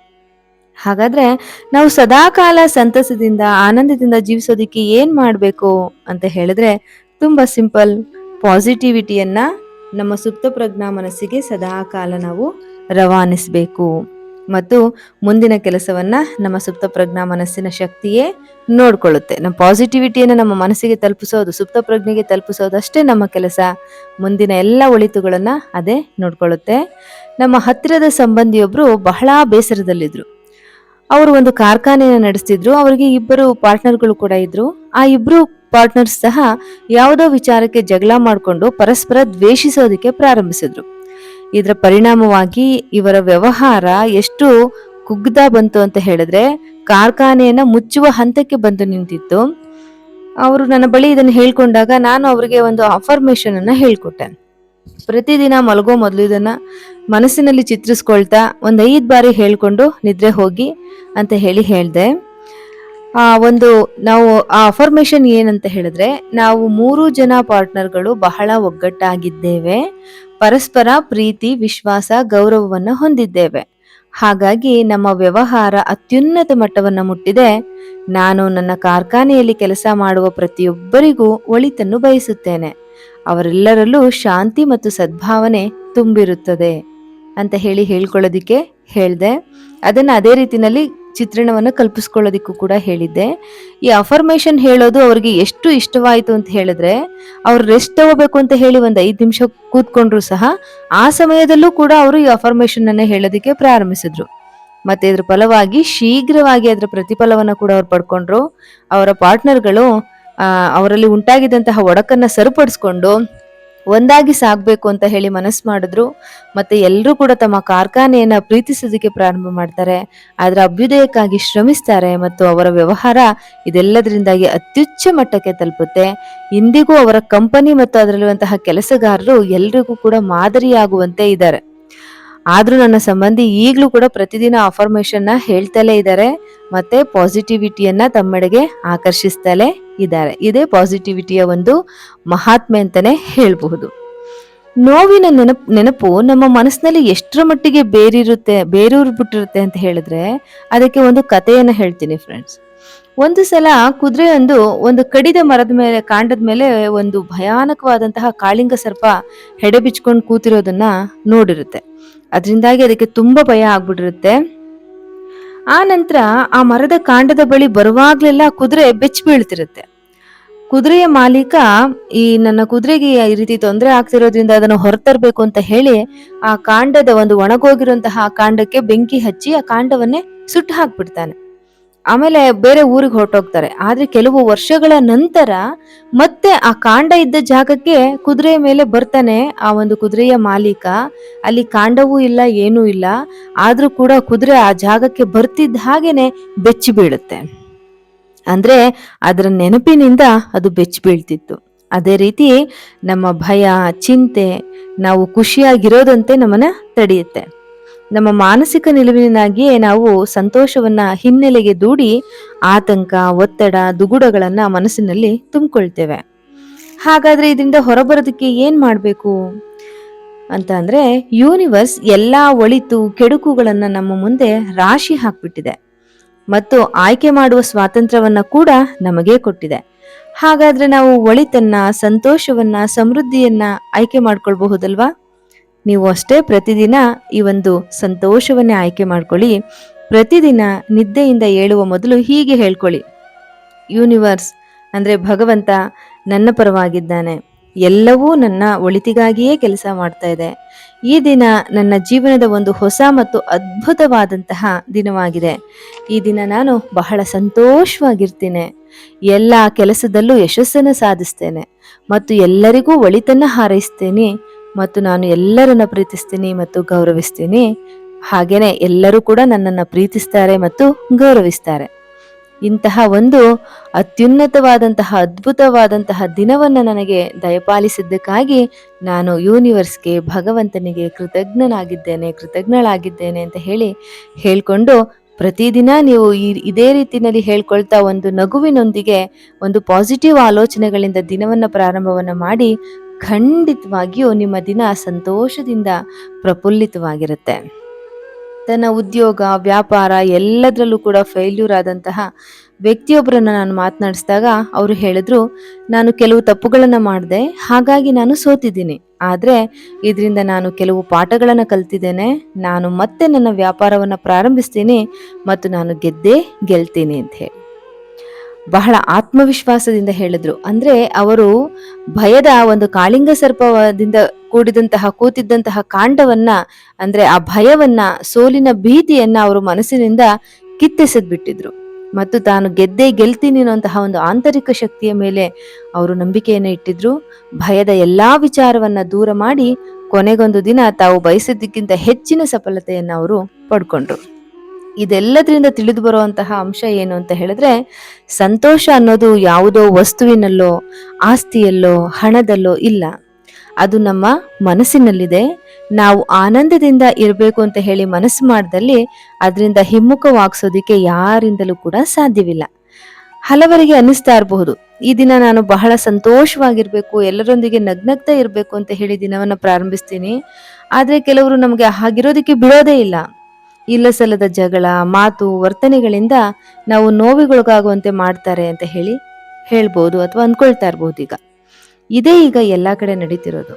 Speaker 1: ಹಾಗಾದ್ರೆ ನಾವು ಸದಾಕಾಲ ಸಂತಸದಿಂದ, ಆನಂದದಿಂದ ಜೀವಿಸೋದಿಕ್ಕೆ ಏನ್ ಮಾಡಬೇಕು ಅಂತ ಹೇಳಿದ್ರೆ ತುಂಬಾ ಸಿಂಪಲ್ ಪಾಸಿಟಿವಿಟಿಯನ್ನ ನಮ್ಮ ಸುಪ್ತ ಪ್ರಜ್ಞಾ ಮನಸ್ಸಿಗೆ ಸದಾಕಾಲ ನಾವು ರವಾನಿಸಬೇಕು. ಮತ್ತು ಮುಂದಿನ ಕೆಲಸವನ್ನ ನಮ್ಮ ಸುಪ್ತ ಪ್ರಜ್ಞಾ ಮನಸ್ಸಿನ ಶಕ್ತಿಯೇ ನೋಡ್ಕೊಳ್ಳುತ್ತೆ. ನಮ್ಮ ಪಾಸಿಟಿವಿಟಿಯನ್ನು ನಮ್ಮ ಮನಸ್ಸಿಗೆ ತಲುಪಿಸೋದು, ಸುಪ್ತ ಪ್ರಜ್ಞೆಗೆ ತಲುಪಿಸೋದು ಅಷ್ಟೇ ನಮ್ಮ ಕೆಲಸ. ಮುಂದಿನ ಎಲ್ಲ ಒಳಿತುಗಳನ್ನು ಅದೇ ನೋಡ್ಕೊಳ್ಳುತ್ತೆ. ನಮ್ಮ ಹತ್ತಿರದ ಸಂಬಂಧಿಯೊಬ್ಬರು ಬಹಳ ಬೇಸರದಲ್ಲಿದ್ರು. ಅವರು ಒಂದು ಕಾರ್ಖಾನೆಯನ್ನು ನಡೆಸ್ತಿದ್ರು, ಅವರಿಗೆ ಇಬ್ಬರು ಪಾರ್ಟ್ನರ್ಗಳು ಕೂಡ ಇದ್ರು. ಆ ಇಬ್ರು ಪಾರ್ಟ್ನರ್ಸ್ ಸಹ ಯಾವುದೋ ವಿಚಾರಕ್ಕೆ ಜಗಳ ಮಾಡಿಕೊಂಡು ಪರಸ್ಪರ ದ್ವೇಷಿಸೋದಕ್ಕೆ ಪ್ರಾರಂಭಿಸಿದ್ರು. ಇದರ ಪರಿಣಾಮವಾಗಿ ಇವರ ವ್ಯವಹಾರ ಎಷ್ಟು ಕುಗ್ದ ಬಂತು ಅಂತ ಹೇಳಿದ್ರೆ, ಕಾರ್ಖಾನೆಯನ್ನ ಮುಚ್ಚುವ ಹಂತಕ್ಕೆ ಬಂದು ನಿಂತಿತ್ತು. ಅವರು ನನ್ನ ಬಳಿ ಇದನ್ನು ಹೇಳ್ಕೊಂಡಾಗ ನಾನು ಅವರಿಗೆ ಒಂದು ಅಫರ್ಮೇಶನ್ ಅನ್ನ ಹೇಳ್ಕೊಟ್ಟೆ. ಪ್ರತಿದಿನ ಮಲಗೋ ಮೊದಲು ಇದನ್ನ ಮನಸ್ಸಿನಲ್ಲಿ ಚಿತ್ರಿಸ್ಕೊಳ್ತಾ ಒಂದ್ ಐದು ಬಾರಿ ಹೇಳ್ಕೊಂಡು ನಿದ್ರೆ ಹೋಗಿ ಅಂತ ಹೇಳಿ ಹೇಳ್ದೆ. ಆ, ಒಂದು ನಾವು ಆ ಅಫರ್ಮೇಶನ್ ಏನಂತ ಹೇಳಿದ್ರೆ ನಾವು ಮೂರು ಜನ ಪಾರ್ಟ್ನರ್ಗಳು ಬಹಳ ಒಗ್ಗಟ್ಟಾಗಿದ್ದೇವೆ. ಪರಸ್ಪರ ಪ್ರೀತಿ, ವಿಶ್ವಾಸ, ಗೌರವವನ್ನು ಹೊಂದಿದ್ದೇವೆ. ಹಾಗಾಗಿ ನಮ್ಮ ವ್ಯವಹಾರ ಅತ್ಯುನ್ನತ ಮಟ್ಟವನ್ನು ಮುಟ್ಟಿದೆ. ನಾನು ನನ್ನ ಕಾರ್ಖಾನೆಯಲ್ಲಿ ಕೆಲಸ ಮಾಡುವ ಪ್ರತಿಯೊಬ್ಬರಿಗೂ ಒಳಿತನ್ನು ಬಯಸುತ್ತೇನೆ. ಅವರೆಲ್ಲರಲ್ಲೂ ಶಾಂತಿ ಮತ್ತು ಸದ್ಭಾವನೆ ತುಂಬಿರುತ್ತದೆ ಅಂತ ಹೇಳಿ ಹೇಳ್ಕೊಳ್ಳೋದಿಕ್ಕೆ ಹೇಳಿದೆ. ಅದನ್ನು ಅದೇ ರೀತಿಯಲ್ಲಿ ಚಿತ್ರಣವನ್ನು ಕಲ್ಪಿಸ್ಕೊಳ್ಳೋದಿಕ್ಕೂ ಕೂಡ ಹೇಳಿದ್ದೆ. ಈ ಅಫರ್ಮೇಷನ್ ಹೇಳೋದು ಅವ್ರಿಗೆ ಎಷ್ಟು ಇಷ್ಟವಾಯಿತು ಅಂತ ಹೇಳಿದ್ರೆ, ಅವ್ರು ರೆಸ್ಟ್ ತಗೋಬೇಕು ಅಂತ ಹೇಳಿ ಒಂದು ಐದು ನಿಮಿಷ ಕೂತ್ಕೊಂಡ್ರು ಸಹ ಆ ಸಮಯದಲ್ಲೂ ಕೂಡ ಅವರು ಈ ಅಫರ್ಮೇಷನ್ ಅನ್ನ ಹೇಳೋದಿಕ್ಕೆ ಪ್ರಾರಂಭಿಸಿದ್ರು. ಮತ್ತೆ ಇದ್ರ ಫಲವಾಗಿ ಶೀಘ್ರವಾಗಿ ಅದರ ಪ್ರತಿಫಲವನ್ನು ಕೂಡ ಅವ್ರು ಪಡ್ಕೊಂಡ್ರು. ಅವರ ಪಾರ್ಟ್ನರ್ಗಳು ಅವರಲ್ಲಿ ಉಂಟಾಗಿದ್ದಂತಹ ಒಡಕನ್ನು ಸರಿಪಡಿಸ್ಕೊಂಡು ಒಂದಾಗಿ ಸಾಗಬೇಕು ಅಂತ ಹೇಳಿ ಮನಸ್ಸು ಮಾಡಿದ್ರು. ಮತ್ತೆ ಎಲ್ಲರೂ ಕೂಡ ತಮ್ಮ ಕಾರ್ಖಾನೆಯನ್ನು ಪ್ರೀತಿಸೋದಕ್ಕೆ ಪ್ರಾರಂಭ ಮಾಡ್ತಾರೆ. ಅದರ ಅಭ್ಯುದಯಕ್ಕಾಗಿ ಶ್ರಮಿಸ್ತಾರೆ ಮತ್ತು ಅವರ ವ್ಯವಹಾರ ಇದೆಲ್ಲದರಿಂದಾಗಿ ಅತ್ಯುಚ್ಚ ಮಟ್ಟಕ್ಕೆ ತಲುಪುತ್ತೆ. ಇಂದಿಗೂ ಅವರ ಕಂಪನಿ ಮತ್ತು ಅದರಲ್ಲಿರುವಂತಹ ಕೆಲಸಗಾರರು ಎಲ್ರಿಗೂ ಕೂಡ ಮಾದರಿಯಾಗುವಂತೆ ಇದ್ದಾರೆ. ಆದರೂ ನನ್ನ ಸಂಬಂಧಿ ಈಗಲೂ ಕೂಡ ಪ್ರತಿದಿನ ಅಫರ್ಮೇಶನ್ನ ಹೇಳ್ತಲೇ ಇದ್ದಾರೆ. ಮತ್ತೆ ಪಾಸಿಟಿವಿಟಿಯನ್ನು ತಮ್ಮೆಡೆಗೆ ಆಕರ್ಷಿಸ್ತಲೇ ಇದ್ದಾರೆ. ಇದೇ ಪಾಸಿಟಿವಿಟಿಯ ಒಂದು ಮಹಾತ್ಮೆ ಅಂತಾನೆ ಹೇಳಬಹುದು. ನೋವಿನ ನೆನಪು ನೆನಪು ನಮ್ಮ ಮನಸ್ಸಿನಲ್ಲಿ ಎಷ್ಟರ ಮಟ್ಟಿಗೆ ಬೇರಿರುತ್ತೆ, ಬೇರೂರ್ ಬಿಟ್ಟಿರುತ್ತೆ ಅಂತ ಹೇಳಿದ್ರೆ ಅದಕ್ಕೆ ಒಂದು ಕಥೆಯನ್ನು ಹೇಳ್ತೀನಿ ಫ್ರೆಂಡ್ಸ್ ಒಂದು ಸಲ ಕುದುರೆಯೊಂದು ಒಂದು ಕಡಿದ ಮರದ ಮೇಲೆ, ಕಾಂಡದ ಮೇಲೆ ಒಂದು ಭಯಾನಕವಾದಂತಹ ಕಾಳಿಂಗ ಸರ್ಪ ಹೆಡೆ ಬಿಚ್ಕೊಂಡು ಕೂತಿರೋದನ್ನ ನೋಡಿರುತ್ತೆ. ಅದರಿಂದಾಗಿ ಅದಕ್ಕೆ ತುಂಬಾ ಭಯ ಆಗ್ಬಿಟ್ಟಿರುತ್ತೆ. ಆ ನಂತರ ಆ ಮರದ ಕಾಂಡದ ಬಳಿ ಬರುವಾಗ್ಲೆಲ್ಲ ಕುದುರೆ ಬೆಚ್ಚಿ ಬೀಳ್ತಿರುತ್ತೆ. ಕುದುರೆಯ ಮಾಲೀಕ ಈ ನನ್ನ ಕುದುರೆಗೆ ಈ ರೀತಿ ತೊಂದರೆ ಆಗ್ತಿರೋದ್ರಿಂದ ಅದನ್ನು ಹೊರತರಬೇಕು ಅಂತ ಹೇಳಿ ಆ ಕಾಂಡದ ಒಂದು ಒಣಗೋಗಿರುವಂತಹ ಕಾಂಡಕ್ಕೆ ಬೆಂಕಿ ಹಚ್ಚಿ ಆ ಕಾಂಡವನ್ನೇ ಸುಟ್ಟು ಹಾಕ್ಬಿಡ್ತಾನೆ. ಆಮೇಲೆ ಬೇರೆ ಊರಿಗೆ ಹೊರಟೋಗ್ತಾರೆ. ಆದ್ರೆ ಕೆಲವು ವರ್ಷಗಳ ನಂತರ ಮತ್ತೆ ಆ ಕಾಂಡ ಇದ್ದ ಜಾಗಕ್ಕೆ ಕುದುರೆಯ ಮೇಲೆ ಬರ್ತಾನೆ ಆ ಒಂದು ಕುದುರೆಯ ಮಾಲೀಕ. ಅಲ್ಲಿ ಕಾಂಡವೂ ಇಲ್ಲ, ಏನೂ ಇಲ್ಲ. ಆದ್ರೂ ಕೂಡ ಕುದುರೆ ಆ ಜಾಗಕ್ಕೆ ಬರ್ತಿದ್ದ ಹಾಗೇನೆ ಬೆಚ್ಚಿ ಬೀಳುತ್ತೆ. ಅಂದ್ರೆ ಅದರ ನೆನಪಿನಿಂದ ಅದು ಬೆಚ್ಚಿ ಬೀಳ್ತಿತ್ತು. ಅದೇ ರೀತಿ ನಮ್ಮ ಭಯ, ಚಿಂತೆ, ನಾವು ಖುಷಿಯಾಗಿರೋದಂತೆ ನಮ್ಮನ್ನ ತಡೆಯುತ್ತೆ. ನಮ್ಮ ಮಾನಸಿಕ ನಿಲುವಿನಾಗಿಯೇ ನಾವು ಸಂತೋಷವನ್ನ ಹಿನ್ನೆಲೆಗೆ ದೂಡಿ ಆತಂಕ, ಒತ್ತಡ, ದುಗುಡಗಳನ್ನ ಮನಸ್ಸಿನಲ್ಲಿ ತುಂಬಿಕೊಳ್ತೇವೆ. ಹಾಗಾದ್ರೆ ಇದರಿಂದ ಹೊರಬರೋದಕ್ಕೆ ಏನ್ ಮಾಡಬೇಕು? ಅಂತ ಅಂದ್ರೆ ಯೂನಿವರ್ಸ್ ಎಲ್ಲಾ ಒಳಿತು ಕೆಡುಕುಗಳನ್ನ ನಮ್ಮ ಮುಂದೆ ರಾಶಿ ಹಾಕ್ಬಿಟ್ಟಿದೆ. ಮತ್ತು ಆಯ್ಕೆ ಮಾಡುವ ಸ್ವಾತಂತ್ರ್ಯವನ್ನ ಕೂಡ ನಮಗೆ ಕೊಟ್ಟಿದೆ. ಹಾಗಾದ್ರೆ ನಾವು ಒಳಿತನ್ನ, ಸಂತೋಷವನ್ನ, ಸಮೃದ್ಧಿಯನ್ನ ಆಯ್ಕೆ ಮಾಡ್ಕೊಳ್ಬಹುದಲ್ವಾ? ನೀವು ಅಷ್ಟೇ ಪ್ರತಿದಿನ ಈ ಒಂದು ಸಂತೋಷವನ್ನೇ ಆಯ್ಕೆ ಮಾಡ್ಕೊಳ್ಳಿ. ಪ್ರತಿದಿನ ನಿದ್ದೆಯಿಂದ ಏಳುವ ಮೊದಲು ಹೀಗೆ ಹೇಳ್ಕೊಳ್ಳಿ. ಯೂನಿವರ್ಸ್, ಅಂದರೆ ಭಗವಂತ ನನ್ನ ಪರವಾಗಿದ್ದಾನೆ. ಎಲ್ಲವೂ ನನ್ನ ಒಳಿತಿಗಾಗಿಯೇ ಕೆಲಸ ಮಾಡ್ತಾ ಇದೆ. ಈ ದಿನ ನನ್ನ ಜೀವನದ ಒಂದು ಹೊಸ ಮತ್ತು ಅದ್ಭುತವಾದಂತಹ ದಿನವಾಗಿದೆ. ಈ ದಿನ ನಾನು ಬಹಳ ಸಂತೋಷವಾಗಿರ್ತೇನೆ. ಎಲ್ಲ ಕೆಲಸದಲ್ಲೂ ಯಶಸ್ಸನ್ನು ಸಾಧಿಸ್ತೇನೆ. ಮತ್ತು ಎಲ್ಲರಿಗೂ ಒಳಿತನ್ನು ಹಾರೈಸ್ತೇನೆ. ಮತ್ತು ನಾನು ಎಲ್ಲರನ್ನ ಪ್ರೀತಿಸ್ತೀನಿ ಮತ್ತು ಗೌರವಿಸ್ತೀನಿ. ಹಾಗೇನೆ ಎಲ್ಲರೂ ಕೂಡ ನನ್ನನ್ನು ಪ್ರೀತಿಸ್ತಾರೆ ಮತ್ತು ಗೌರವಿಸ್ತಾರೆ. ಇಂತಹ ಒಂದು ಅತ್ಯುನ್ನತವಾದಂತಹ ಅದ್ಭುತವಾದಂತಹ ದಿನವನ್ನು ನನಗೆ ದಯಪಾಲಿಸಿದ್ದಕ್ಕಾಗಿ ನಾನು ಯೂನಿವರ್ಸ್ಗೆ ಭಗವಂತನಿಗೆ ಕೃತಜ್ಞನಾಗಿದ್ದೇನೆ, ಕೃತಜ್ಞಳಾಗಿದ್ದೇನೆ ಅಂತ ಹೇಳಿ ಹೇಳ್ಕೊಂಡು ಪ್ರತಿದಿನ ನೀವು ಈ ಇದೇ ರೀತಿಯಲ್ಲಿ ಹೇಳ್ಕೊಳ್ತಾ ಒಂದು ನಗುವಿನೊಂದಿಗೆ ಒಂದು ಪಾಸಿಟಿವ್ ಆಲೋಚನೆಗಳಿಂದ ದಿನವನ್ನು ಪ್ರಾರಂಭವನ್ನು ಮಾಡಿ ಖಂಡಿತವಾಗಿಯೂ ನಿಮ್ಮ ದಿನ ಸಂತೋಷದಿಂದ ಪ್ರಫುಲ್ಲಿತವಾಗಿರುತ್ತೆ. ತನ್ನ ಉದ್ಯೋಗ, ವ್ಯಾಪಾರ ಎಲ್ಲದರಲ್ಲೂ ಕೂಡ ಫೇಲ್ಯೂರ್ ಆದಂತಹ ವ್ಯಕ್ತಿಯೊಬ್ಬರನ್ನು ನಾನು ಮಾತನಾಡಿಸಿದಾಗ ಅವರು ಹೇಳಿದ್ರು, ನಾನು ಕೆಲವು ತಪ್ಪುಗಳನ್ನು ಮಾಡಿದೆ, ಹಾಗಾಗಿ ನಾನು ಸೋತಿದ್ದೀನಿ. ಆದರೆ ಇದರಿಂದ ನಾನು ಕೆಲವು ಪಾಠಗಳನ್ನು ಕಲ್ತಿದ್ದೇನೆ, ನಾನು ಮತ್ತೆ ನನ್ನ ವ್ಯಾಪಾರವನ್ನು ಪ್ರಾರಂಭಿಸ್ತೀನಿ ಮತ್ತು ನಾನು ಗೆದ್ದೇ ಗೆಲ್ತೀನಿ ಅಂತ ಹೇಳಿ. ಬಹಳ ಆತ್ಮವಿಶ್ವಾಸದಿಂದ ಹೇಳಿದ್ರು. ಅಂದ್ರೆ ಅವರು ಭಯದ ಒಂದು ಕಾಳಿಂಗ ಸರ್ಪದಿಂದ ಕೂಡಿದಂತಹ, ಕೂತಿದ್ದಂತಹ ಕಾಂಡವನ್ನ, ಅಂದ್ರೆ ಆ ಭಯವನ್ನ, ಸೋಲಿನ ಭೀತಿಯನ್ನ ಅವರು ಮನಸ್ಸಿನಿಂದ ಕಿತ್ತೆಸೆದ್ ಬಿಟ್ಟಿದ್ರು ಮತ್ತು ತಾನು ಗೆದ್ದೇ ಗೆಲ್ತೀನಿ ಅನ್ನುವಂತಹ ಒಂದು ಆಂತರಿಕ ಶಕ್ತಿಯ ಮೇಲೆ ಅವರು ನಂಬಿಕೆಯನ್ನು ಇಟ್ಟಿದ್ರು. ಭಯದ ಎಲ್ಲಾ ವಿಚಾರವನ್ನ ದೂರ ಮಾಡಿ ಕೊನೆಗೊಂದು ದಿನ ತಾವು ಬಯಸಿದ್ದಕ್ಕಿಂತ ಹೆಚ್ಚಿನ ಸಫಲತೆಯನ್ನು ಅವರು ಪಡ್ಕೊಂಡ್ರು. ಇದೆಲ್ಲದರಿಂದ ತಿಳಿದು ಬರುವಂತಹ ಅಂಶ ಏನು ಅಂತ ಹೇಳಿದ್ರೆ, ಸಂತೋಷ ಅನ್ನೋದು ಯಾವುದೋ ವಸ್ತುವಿನಲ್ಲೋ, ಆಸ್ತಿಯಲ್ಲೋ, ಹಣದಲ್ಲೋ ಇಲ್ಲ. ಅದು ನಮ್ಮ ಮನಸ್ಸಿನಲ್ಲಿದೆ. ನಾವು ಆನಂದದಿಂದ ಇರಬೇಕು ಅಂತ ಹೇಳಿ ಮನಸ್ಸು ಮಾಡಿದಲ್ಲಿ ಅದರಿಂದ ಹಿಮ್ಮುಖವಾಗಿಸೋದಿಕ್ಕೆ ಯಾರಿಂದಲೂ ಕೂಡ ಸಾಧ್ಯವಿಲ್ಲ. ಹಲವರಿಗೆ ಅನ್ನಿಸ್ತಾ ಇರಬಹುದು, ಈ ದಿನ ನಾನು ಬಹಳ ಸಂತೋಷವಾಗಿರ್ಬೇಕು, ಎಲ್ಲರೊಂದಿಗೆ ನಗ್ನಗ್ತಾ ಇರಬೇಕು ಅಂತ ಹೇಳಿ ದಿನವನ್ನು ಪ್ರಾರಂಭಿಸ್ತೀನಿ. ಆದರೆ ಕೆಲವರು ನಮಗೆ ಹಾಗಿರೋದಕ್ಕೆ ಬಿಡೋದೇ ಇಲ್ಲ. ಇಲ್ಲ ಸಲ್ಲದ ಜಗಳ, ಮಾತು, ವರ್ತನೆಗಳಿಂದ ನಾವು ನೋವಿಗೊಳಗಾಗುವಂತೆ ಮಾಡ್ತಾರೆ ಅಂತ ಹೇಳಿ ಹೇಳ್ಬೋದು ಅಥವಾ ಅಂದ್ಕೊಳ್ತಾ ಇರ್ಬೋದು ಈಗ. ಇದೇ ಈಗ ಎಲ್ಲ ಕಡೆ ನಡೀತಿರೋದು.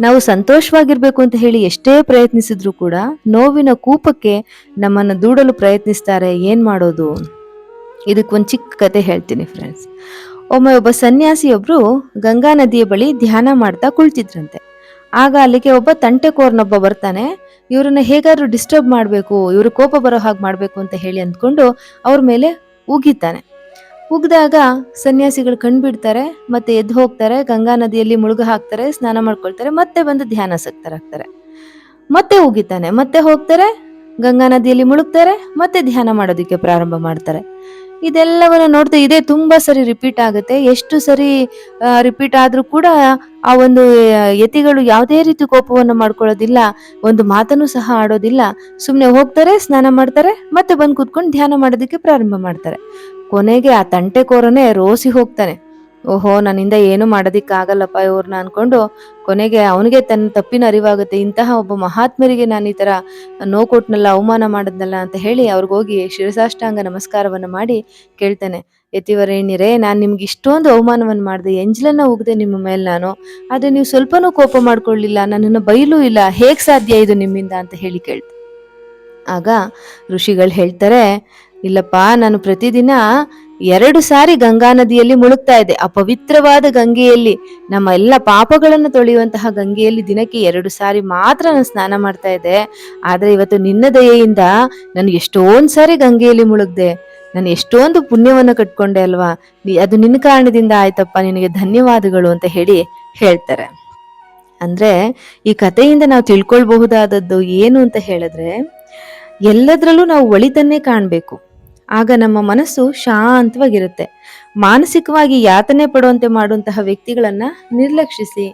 Speaker 1: ನಾವು ಸಂತೋಷವಾಗಿರ್ಬೇಕು ಅಂತ ಹೇಳಿ ಎಷ್ಟೇ ಪ್ರಯತ್ನಿಸಿದ್ರು ಕೂಡ ನೋವಿನ ಕೂಪಕ್ಕೆ ನಮ್ಮನ್ನು ದೂಡಲು ಪ್ರಯತ್ನಿಸ್ತಾರೆ, ಏನು ಮಾಡೋದು? ಇದಕ್ಕೆ ಒಂದು ಚಿಕ್ಕ ಕತೆ ಹೇಳ್ತೀನಿ ಫ್ರೆಂಡ್ಸ್ ಒಮ್ಮೆ ಒಬ್ಬ ಸನ್ಯಾಸಿಯೊಬ್ರು ಗಂಗಾ ನದಿಯ ಬಳಿ ಧ್ಯಾನ ಮಾಡ್ತಾ ಕುಳಿತಿದ್ರಂತೆ. ಆಗ ಅಲ್ಲಿಗೆ ಒಬ್ಬ ತಂಟೆಕೋರ್ನೊಬ್ಬ ಬರ್ತಾನೆ ಇವ್ರನ್ನ ಹೇಗಾದ್ರೂ ಡಿಸ್ಟರ್ಬ್ ಮಾಡಬೇಕು, ಇವ್ರ ಕೋಪ ಬರೋ ಹಾಗೆ ಮಾಡಬೇಕು ಅಂತ ಹೇಳಿ ಅಂದ್ಕೊಂಡು ಅವ್ರ ಮೇಲೆ ಉಗಿತಾನೆ. ಉಗ್ದಾಗ ಸನ್ಯಾಸಿಗಳು ಕಣ್ಬಿಡ್ತಾರೆ, ಮತ್ತೆ ಎದ್ದು ಹೋಗ್ತಾರೆ, ಗಂಗಾ ನದಿಯಲ್ಲಿ ಮುಳುಗ ಹಾಕ್ತಾರೆ, ಸ್ನಾನ ಮಾಡ್ಕೊಳ್ತಾರೆ, ಮತ್ತೆ ಬಂದು ಧ್ಯಾನ ಸಕ್ತರಾಗ್ತಾರೆ. ಮತ್ತೆ ಉಗಿತಾನೆ, ಮತ್ತೆ ಹೋಗ್ತಾರೆ, ಗಂಗಾ ನದಿಯಲ್ಲಿ ಮುಳುಗ್ತಾರೆ, ಮತ್ತೆ ಧ್ಯಾನ ಮಾಡೋದಕ್ಕೆ ಪ್ರಾರಂಭ ಮಾಡ್ತಾರೆ. ಇದೆಲ್ಲವನ್ನ ನೋಡ್ತಾ ಇದೇ ತುಂಬಾ ಸರಿ ರಿಪೀಟ್ ಆಗುತ್ತೆ. ಎಷ್ಟು ಸರಿ ರಿಪೀಟ್ ಆದ್ರೂ ಕೂಡ ಆ ಒಂದು ಯತಿಗಳು ಯಾವುದೇ ರೀತಿ ಕೋಪವನ್ನು ಮಾಡ್ಕೊಳ್ಳೋದಿಲ್ಲ, ಒಂದು ಮಾತನ್ನು ಸಹ ಆಡೋದಿಲ್ಲ. ಸುಮ್ಮನೆ ಹೋಗ್ತಾರೆ, ಸ್ನಾನ ಮಾಡ್ತಾರೆ, ಮತ್ತೆ ಬಂದು ಕೂತ್ಕೊಂಡು ಧ್ಯಾನ ಮಾಡೋದಕ್ಕೆ ಪ್ರಾರಂಭ ಮಾಡ್ತಾರೆ. ಕೊನೆಗೆ ಆ ತಂಟೆಕೋರನೇ ರೋಸಿ ಹೋಗ್ತಾನೆ. ಓಹೋ, ನನ್ನಿಂದ ಏನು ಮಾಡೋದಿಕ್ಕಾಗಲ್ಲಪ್ಪ ಇವ್ರನ್ನ ಅನ್ಕೊಂಡು ಕೊನೆಗೆ ಅವನಿಗೆ ತನ್ನ ತಪ್ಪಿನ ಅರಿವಾಗುತ್ತೆ. ಇಂತಹ ಒಬ್ಬ ಮಹಾತ್ಮರಿಗೆ ನಾನು ಈ ಥರ ನೋ ಕೊಟ್ನಲ್ಲ ಅವಮಾನ ಮಾಡಿದ್ನಲ್ಲ ಅಂತ ಹೇಳಿ ಅವ್ರಿಗೋಗಿ ಶಿರಸಾಷ್ಟಾಂಗ ನಮಸ್ಕಾರವನ್ನು ಮಾಡಿ ಕೇಳ್ತಾನೆ. ಯತಿವರೇಣ್ಯರೇ ನಾನು ನಿಮ್ಗೆ ಇಷ್ಟೊಂದು ಅವಮಾನವನ್ನು ಮಾಡಿದೆ. ಎಂಜಲನ್ನ ಉಗ್ದೆ ನಿಮ್ಮ ಮೇಲೆ ನಾನು. ಆದ್ರೆ ನೀವು ಸ್ವಲ್ಪನೂ ಕೋಪ ಮಾಡ್ಕೊಳ್ಳಿಲ್ಲ ನನ್ನನ್ನು ಬೈಲೂ ಇಲ್ಲ. ಹೇಗೆ ಸಾಧ್ಯ ಇದು ನಿಮ್ಮಿಂದ ಅಂತ ಹೇಳಿ ಕೇಳ್ತೆ. ಆಗ ಋಷಿಗಳು ಹೇಳ್ತಾರೆ, ಇಲ್ಲಪ್ಪ, ನಾನು ಪ್ರತಿದಿನ ಎರಡು ಸಾರಿ ಗಂಗಾ ನದಿಯಲ್ಲಿ ಮುಳುಗ್ತಾ ಇದೆ. ಆ ಪವಿತ್ರವಾದ ಗಂಗೆಯಲ್ಲಿ ನಮ್ಮ ಎಲ್ಲ ಪಾಪಗಳನ್ನು ತೊಳೆಯುವಂತಹ ಗಂಗೆಯಲ್ಲಿ ದಿನಕ್ಕೆ ಎರಡು ಸಾರಿ ಮಾತ್ರ ನಾನು ಸ್ನಾನ ಮಾಡ್ತಾ ಇದ್ದೆ. ಆದರೆ ಇವತ್ತು ನಿನ್ನ ದಯೆಯಿಂದ ನಾನು ಎಷ್ಟೊಂದು ಸಾರಿ ಗಂಗೆಯಲ್ಲಿ ಮುಳುಗ್ದೆ. ನಾನು ಎಷ್ಟೊಂದು ಪುಣ್ಯವನ್ನು ಕಟ್ಕೊಂಡೆ ಅಲ್ವಾ? ಅದು ನಿನ್ನ ಕಾರಣದಿಂದ ಆಯ್ತಪ್ಪ, ನಿನಗೆ ಧನ್ಯವಾದಗಳು ಅಂತ ಹೇಳಿ ಹೇಳ್ತಾರೆ. ಅಂದ್ರೆ ಈ ಕಥೆಯಿಂದ ನಾವು ತಿಳ್ಕೊಳ್ಬಹುದಾದದ್ದು ಏನು ಅಂತ ಹೇಳಿದ್ರೆ, ಎಲ್ಲದರಲ್ಲೂ ನಾವು ಒಳಿತನ್ನೇ ಕಾಣಬೇಕು. ಆಗ ನಮ್ಮ ಮನಸ್ಸು ಶಾಂತವಾಗಿರುತ್ತೆ. ಮಾನಸಿಕವಾಗಿ ಯಾತನೆ ಪಡುವಂತೆ ಮಾಡುವಂತಹ ವ್ಯಕ್ತಿಗಳನ್ನ ನಿರ್ಲಕ್ಷಿಸಿ,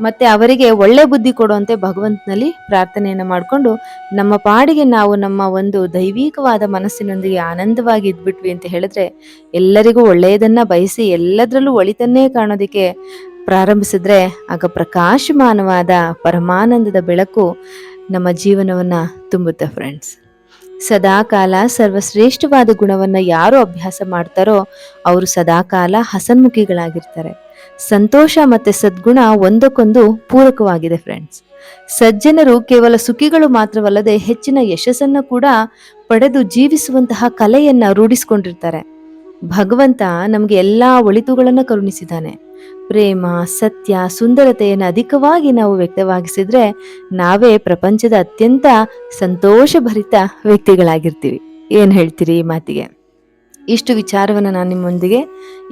Speaker 1: ಮತ್ತೆ ಅವರಿಗೆ ಒಳ್ಳೆ ಬುದ್ಧಿ ಕೊಡುವಂತೆ ಭಗವಂತನಲ್ಲಿ ಪ್ರಾರ್ಥನೆಯನ್ನು ಮಾಡಿಕೊಂಡು, ನಮ್ಮ ಪಾಡಿಗೆ ನಾವು ನಮ್ಮ ಒಂದು ದೈವಿಕವಾದ ಮನಸ್ಸಿನೊಂದಿಗೆ ಆನಂದವಾಗಿ ಇದ್ಬಿಟ್ವಿ ಅಂತ ಹೇಳಿದ್ರೆ, ಎಲ್ಲರಿಗೂ ಒಳ್ಳೆಯದನ್ನ ಬಯಸಿ ಎಲ್ಲದರಲ್ಲೂ ಒಳಿತನ್ನೇ ಕಾಣೋದಕ್ಕೆ ಪ್ರಾರಂಭಿಸಿದ್ರೆ, ಆಗ ಪ್ರಕಾಶಮಾನವಾದ ಪರಮಾನಂದದ ಬೆಳಕು ನಮ್ಮ ಜೀವನವನ್ನು ತುಂಬುತ್ತೆ ಫ್ರೆಂಡ್ಸ್ ಸದಾಕಾಲ ಸರ್ವಶ್ರೇಷ್ಠವಾದ ಗುಣವನ್ನ ಯಾರು ಅಭ್ಯಾಸ ಮಾಡ್ತಾರೋ ಅವರು ಸದಾಕಾಲ ಹಸನ್ಮುಖಿಗಳಾಗಿರ್ತಾರೆ. ಸಂತೋಷ ಮತ್ತೆ ಸದ್ಗುಣ ಒಂದಕ್ಕೊಂದು ಪೂರಕವಾಗಿದೆ ಫ್ರೆಂಡ್ಸ್ ಸಜ್ಜನರು ಕೇವಲ ಸುಖಿಗಳು ಮಾತ್ರವಲ್ಲದೆ ಹೆಚ್ಚಿನ ಯಶಸ್ಸನ್ನು ಕೂಡ ಪಡೆದು ಜೀವಿಸುವಂತಹ ಕಲೆಯನ್ನ ರೂಢಿಸಿಕೊಂಡಿರ್ತಾರೆ. ಭಗವಂತ ನಮಗೆ ಎಲ್ಲಾ ಒಳಿತುಗಳನ್ನು ಕರುಣಿಸಿದ್ದಾನೆ. ಪ್ರೇಮ, ಸತ್ಯ, ಸುಂದರತೆಯನ್ನು ಅಧಿಕವಾಗಿ ನಾವು ವ್ಯಕ್ತವಾಗಿಸಿದ್ರೆ ನಾವೇ ಪ್ರಪಂಚದ ಅತ್ಯಂತ ಸಂತೋಷಭರಿತ ವ್ಯಕ್ತಿಗಳಾಗಿರ್ತೀವಿ. ಏನು ಹೇಳ್ತೀರಿ ಈ ಮಾತಿಗೆ? ಇಷ್ಟು ವಿಚಾರವನ್ನು ನಾನು ನಿಮ್ಮೊಂದಿಗೆ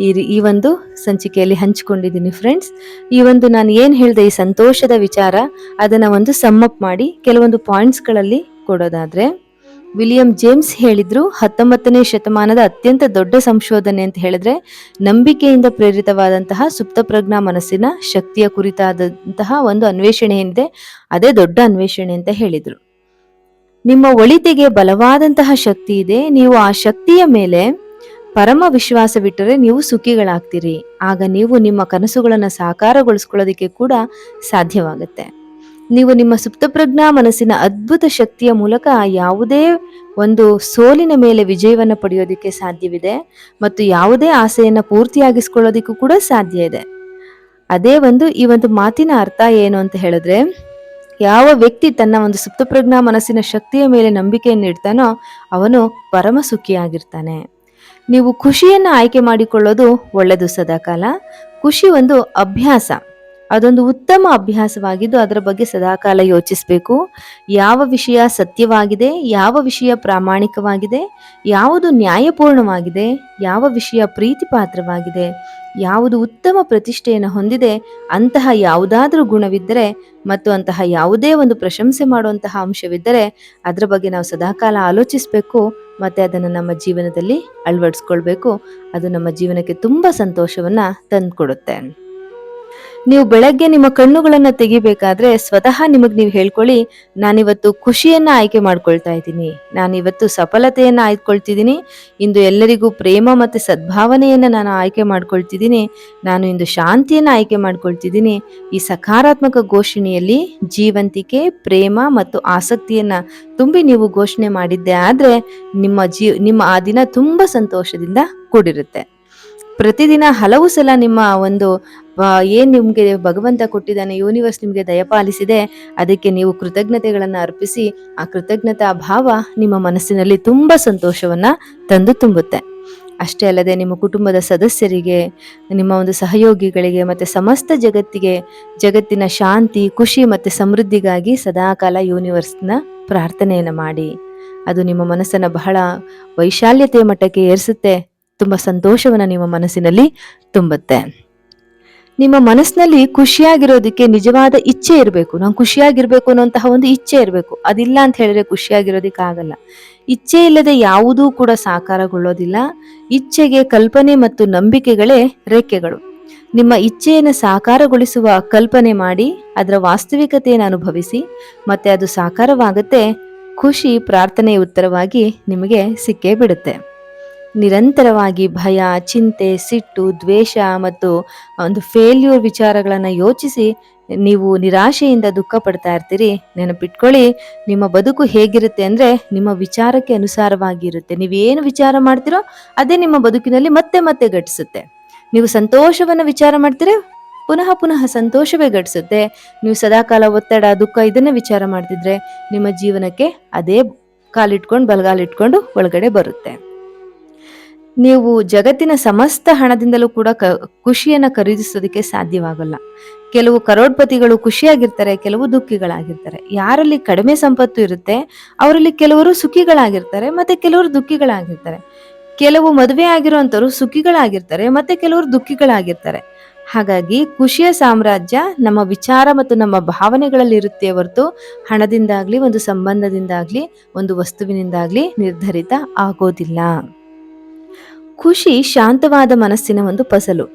Speaker 1: ಈ ಈ ಒಂದು ಸಂಚಿಕೆಯಲ್ಲಿ ಹಂಚಿಕೊಂಡಿದ್ದೀನಿ ಫ್ರೆಂಡ್ಸ್ ಈ ಒಂದು ನಾನು ಏನು ಹೇಳಿದೆ ಈ ಸಂತೋಷದ ವಿಚಾರ, ಅದನ್ನು ಒಂದು ಸಮ್ಮಪ್ ಮಾಡಿ ಕೆಲವೊಂದು ಪಾಯಿಂಟ್ಸ್ಗಳಲ್ಲಿ ಕೊಡೋದಾದ್ರೆ ವಿಲಿಯಂ ಜೇಮ್ಸ್ ಹೇಳಿದ್ರು, ಹತ್ತೊಂಬತ್ತನೇ ಶತಮಾನದ ಅತ್ಯಂತ ದೊಡ್ಡ ಸಂಶೋಧನೆ ಅಂತ ಹೇಳಿದ್ರೆ, ನಂಬಿಕೆಯಿಂದ ಪ್ರೇರಿತವಾದಂತಹ ಸುಪ್ತಪ್ರಜ್ಞಾ ಮನಸ್ಸಿನ ಶಕ್ತಿಯ ಕುರಿತಾದಂತಹ ಒಂದು ಅನ್ವೇಷಣೆ ಏನಿದೆ, ಅದೇ ದೊಡ್ಡ ಅನ್ವೇಷಣೆ ಅಂತ ಹೇಳಿದ್ರು. ನಿಮ್ಮ ಒಳಿತಿಗೆ ಬಲವಾದಂತಹ ಶಕ್ತಿ ಇದೆ, ನೀವು ಆ ಶಕ್ತಿಯ ಮೇಲೆ ಪರಮ ವಿಶ್ವಾಸ ಬಿಟ್ಟರೆ ನೀವು ಸುಖಿಗಳಾಗ್ತೀರಿ. ಆಗ ನೀವು ನಿಮ್ಮ ಕನಸುಗಳನ್ನು ಸಾಕಾರಗೊಳಿಸ್ಕೊಳ್ಳೋದಕ್ಕೆ ಕೂಡ ಸಾಧ್ಯವಾಗುತ್ತೆ. ನೀವು ನಿಮ್ಮ ಸುಪ್ತಪ್ರಜ್ಞಾ ಮನಸ್ಸಿನ ಅದ್ಭುತ ಶಕ್ತಿಯ ಮೂಲಕ ಯಾವುದೇ ಒಂದು ಸೋಲಿನ ಮೇಲೆ ವಿಜಯವನ್ನು ಪಡೆಯೋದಕ್ಕೆ ಸಾಧ್ಯವಿದೆ ಮತ್ತು ಯಾವುದೇ ಆಸೆಯನ್ನು ಪೂರ್ತಿಯಾಗಿಸ್ಕೊಳ್ಳೋದಿಕ್ಕೂ ಕೂಡ ಸಾಧ್ಯ ಇದೆ. ಅದೇ ಒಂದು ಈ ಒಂದು ಮಾತಿನ ಅರ್ಥ ಏನು ಅಂತ ಹೇಳಿದ್ರೆ, ಯಾವ ವ್ಯಕ್ತಿ ತನ್ನ ಒಂದು ಸುಪ್ತಪ್ರಜ್ಞಾ ಮನಸ್ಸಿನ ಶಕ್ತಿಯ ಮೇಲೆ ನಂಬಿಕೆಯನ್ನು ಇಡ್ತಾನೋ ಅವನು ಪರಮ ಸುಖಿಯಾಗಿರ್ತಾನೆ. ನೀವು ಖುಷಿಯನ್ನು ಆಯ್ಕೆ ಮಾಡಿಕೊಳ್ಳೋದು ಒಳ್ಳೆಯದು ಸದಾಕಾಲ. ಖುಷಿ ಒಂದು ಅಭ್ಯಾಸ. ಅದೊಂದು ಉತ್ತಮ ಅಭ್ಯಾಸವಾಗಿದ್ದು ಅದರ ಬಗ್ಗೆ ಸದಾಕಾಲ ಯೋಚಿಸಬೇಕು. ಯಾವ ವಿಷಯ ಸತ್ಯವಾಗಿದೆ, ಯಾವ ವಿಷಯ ಪ್ರಾಮಾಣಿಕವಾಗಿದೆ, ಯಾವುದು ನ್ಯಾಯಪೂರ್ಣವಾಗಿದೆ, ಯಾವ ವಿಷಯ ಪ್ರೀತಿಪಾತ್ರವಾಗಿದೆ, ಯಾವುದು ಉತ್ತಮ ಪ್ರತಿಷ್ಠೆಯನ್ನು ಹೊಂದಿದೆ, ಅಂತಹ ಯಾವುದಾದ್ರೂ ಗುಣವಿದ್ದರೆ ಮತ್ತು ಅಂತಹ ಯಾವುದೇ ಒಂದು ಪ್ರಶಂಸೆ ಮಾಡುವಂತಹ ಅಂಶವಿದ್ದರೆ ಅದರ ಬಗ್ಗೆ ನಾವು ಸದಾಕಾಲ ಆಲೋಚಿಸಬೇಕು, ಮತ್ತು ಅದನ್ನು ನಮ್ಮ ಜೀವನದಲ್ಲಿ ಅಳವಡಿಸ್ಕೊಳ್ಬೇಕು. ಅದು ನಮ್ಮ ಜೀವನಕ್ಕೆ ತುಂಬ ಸಂತೋಷವನ್ನು ತಂದುಕೊಡುತ್ತೆ. ನೀವು ಬೆಳಗ್ಗೆ ನಿಮ್ಮ ಕಣ್ಣುಗಳನ್ನು ತೆಗಿಬೇಕಾದ್ರೆ ಸ್ವತಃ ನಿಮಗೆ ನೀವು ಹೇಳ್ಕೊಳ್ಳಿ, ನಾನಿವತ್ತು ಖುಷಿಯನ್ನ ಆಯ್ಕೆ ಮಾಡ್ಕೊಳ್ತಾ ಇದ್ದೀನಿ. ನಾನಿವತ್ತು ಸಫಲತೆಯನ್ನು ಆಯ್ದುಕೊಳ್ತಿದ್ದೀನಿ ಇಂದು ಎಲ್ಲರಿಗೂ ಪ್ರೇಮ ಮತ್ತು ಸದ್ಭಾವನೆಯನ್ನ ನಾನು ಆಯ್ಕೆ ಮಾಡ್ಕೊಳ್ತಿದ್ದೀನಿ. ನಾನು ಇಂದು ಶಾಂತಿಯನ್ನ ಆಯ್ಕೆ ಮಾಡ್ಕೊಳ್ತಿದ್ದೀನಿ. ಈ ಸಕಾರಾತ್ಮಕ ಘೋಷಣೆಯಲ್ಲಿ ಜೀವಂತಿಕೆ, ಪ್ರೇಮ ಮತ್ತು ಆಸಕ್ತಿಯನ್ನ ತುಂಬಿ ನೀವು ಘೋಷಣೆ ಮಾಡಿದ್ದೆ ಆದರೆ ನಿಮ್ಮ ಜೀ, ನಿಮ್ಮ ಆ ದಿನ ತುಂಬಾ ಸಂತೋಷದಿಂದ ಕೂಡಿರುತ್ತೆ. ಪ್ರತಿದಿನ ಹಲವು ಸಲ ನಿಮ್ಮ ಒಂದು ಏನು ನಿಮ್ಗೆ ಭಗವಂತ ಕೊಟ್ಟಿದ್ದಾನೆ ಯೂನಿವರ್ಸ್ ನಿಮ್ಗೆ ದಯಪಾಲಿಸಿದೆ ಅದಕ್ಕೆ ನೀವು ಕೃತಜ್ಞತೆಗಳನ್ನು ಅರ್ಪಿಸಿ, ಆ ಕೃತಜ್ಞತಾ ಭಾವ ನಿಮ್ಮ ಮನಸ್ಸಿನಲ್ಲಿ ತುಂಬಾ ಸಂತೋಷವನ್ನ ತಂದು ತುಂಬುತ್ತೆ. ಅಷ್ಟೇ ಅಲ್ಲದೆ ನಿಮ್ಮ ಕುಟುಂಬದ ಸದಸ್ಯರಿಗೆ, ನಿಮ್ಮ ಒಂದು ಸಹಯೋಗಿಗಳಿಗೆ ಮತ್ತೆ ಸಮಸ್ತ ಜಗತ್ತಿಗೆ, ಜಗತ್ತಿನ ಶಾಂತಿ, ಖುಷಿ ಮತ್ತೆ ಸಮೃದ್ಧಿಗಾಗಿ ಸದಾಕಾಲ ಯೂನಿವರ್ಸ್ನ ಪ್ರಾರ್ಥನೆಯನ್ನು ಮಾಡಿ. ಅದು ನಿಮ್ಮ ಮನಸ್ಸನ್ನು ಬಹಳ ವೈಶಾಲ್ಯತೆಯ ಮಟ್ಟಕ್ಕೆ ಏರಿಸುತ್ತೆ. ತುಂಬಾ ಸಂತೋಷವನ್ನು ನಿಮ್ಮ ಮನಸ್ಸಿನಲ್ಲಿ ತುಂಬುತ್ತೆ. ನಿಮ್ಮ ಮನಸ್ಸಿನಲ್ಲಿ ಖುಷಿಯಾಗಿರೋದಕ್ಕೆ ನಿಜವಾದ ಇಚ್ಛೆ ಇರಬೇಕು. ನಾವು ಖುಷಿಯಾಗಿರ್ಬೇಕು ಅನ್ನೋಂತಹ ಒಂದು ಇಚ್ಛೆ ಇರಬೇಕು. ಅದಿಲ್ಲ ಅಂತ ಹೇಳಿದ್ರೆ ಖುಷಿಯಾಗಿರೋದಕ್ಕೆ ಆಗಲ್ಲ. ಇಚ್ಛೆ ಇಲ್ಲದೆ ಯಾವುದೂ ಕೂಡ ಸಾಕಾರಗೊಳ್ಳೋದಿಲ್ಲ. ಇಚ್ಛೆಗೆ ಕಲ್ಪನೆ ಮತ್ತು ನಂಬಿಕೆಗಳೇ ರೇಖೆಗಳು. ನಿಮ್ಮ ಇಚ್ಛೆಯನ್ನು ಸಾಕಾರಗೊಳಿಸುವ ಕಲ್ಪನೆ ಮಾಡಿ, ಅದರ ವಾಸ್ತವಿಕತೆಯನ್ನು ಅನುಭವಿಸಿ, ಮತ್ತೆ ಅದು ಸಾಕಾರವಾಗುತ್ತೆ, ಖುಷಿ ಪ್ರಾರ್ಥನೆಯ ಉತ್ತರವಾಗಿ ನಿಮಗೆ ಸಿಕ್ಕೇ ಬಿಡುತ್ತೆ. ನಿರಂತರವಾಗಿ ಭಯ, ಚಿಂತೆ, ಸಿಟ್ಟು, ದ್ವೇಷ ಮತ್ತು ಒಂದು ಫೇಲ್ಯೂರ್ ವಿಚಾರಗಳನ್ನು ಯೋಚಿಸಿ ನೀವು ನಿರಾಶೆಯಿಂದ ದುಃಖ ಪಡ್ತಾ ಇರ್ತೀರಿ. ನೆನಪಿಟ್ಕೊಳ್ಳಿ, ನಿಮ್ಮ ಬದುಕು ಹೇಗಿರುತ್ತೆ ಅಂದರೆ ನಿಮ್ಮ ವಿಚಾರಕ್ಕೆ ಅನುಸಾರವಾಗಿರುತ್ತೆ. ನೀವೇನು ವಿಚಾರ ಮಾಡ್ತೀರೋ ಅದೇ ನಿಮ್ಮ ಬದುಕಿನಲ್ಲಿ ಮತ್ತೆ ಮತ್ತೆ ಘಟಿಸುತ್ತೆ. ನೀವು ಸಂತೋಷವನ್ನು ವಿಚಾರ ಮಾಡ್ತೀರಿ, ಪುನಃ ಪುನಃ ಸಂತೋಷವೇ ಘಟಿಸುತ್ತೆ. ನೀವು ಸದಾಕಾಲ ಒತ್ತಡ, ದುಃಖ ಇದನ್ನೇ ವಿಚಾರ ಮಾಡ್ತಿದ್ರೆ ನಿಮ್ಮ ಜೀವನಕ್ಕೆ ಅದೇ ಕಾಲಿಟ್ಕೊಂಡು, ಬಲಗಾಲಿಟ್ಕೊಂಡು ಒಳಗಡೆ ಬರುತ್ತೆ. ನೀವು ಜಗತ್ತಿನ ಸಮಸ್ತ ಹಣದಿಂದಲೂ ಕೂಡ ಕ, ಖುಷಿಯನ್ನು ಖರೀದಿಸೋದಕ್ಕೆ ಸಾಧ್ಯವಾಗಲ್ಲ. ಕೆಲವು ಕರೋಡ್ಪತಿಗಳು ಖುಷಿಯಾಗಿರ್ತಾರೆ, ಕೆಲವು ದುಃಖಿಗಳಾಗಿರ್ತಾರೆ. ಯಾರಲ್ಲಿ ಕಡಿಮೆ ಸಂಪತ್ತು ಇರುತ್ತೆ, ಅವರಲ್ಲಿ ಕೆಲವರು ಸುಖಿಗಳಾಗಿರ್ತಾರೆ, ಮತ್ತೆ ಕೆಲವರು ದುಃಖಿಗಳಾಗಿರ್ತಾರೆ. ಕೆಲವು ಮದುವೆ ಆಗಿರುವಂಥವ್ರು ಸುಖಿಗಳಾಗಿರ್ತಾರೆ, ಮತ್ತೆ ಕೆಲವರು ದುಃಖಿಗಳಾಗಿರ್ತಾರೆ. ಹಾಗಾಗಿ ಖುಷಿಯ ಸಾಮ್ರಾಜ್ಯ ನಮ್ಮ ವಿಚಾರ ಮತ್ತು ನಮ್ಮ ಭಾವನೆಗಳಲ್ಲಿ ಇರುತ್ತೆ ಹೊರತು ಹಣದಿಂದಾಗ್ಲಿ, ಒಂದು ಸಂಬಂಧದಿಂದಾಗ್ಲಿ, ಒಂದು ವಸ್ತುವಿನಿಂದಾಗ್ಲಿ ನಿರ್ಧರಿತ ಆಗೋದಿಲ್ಲ. ಖುಷಿ ಶಾಂತವಾದ ಮನಸ್ಸಿನ ಒಂದು ಫಸಲು.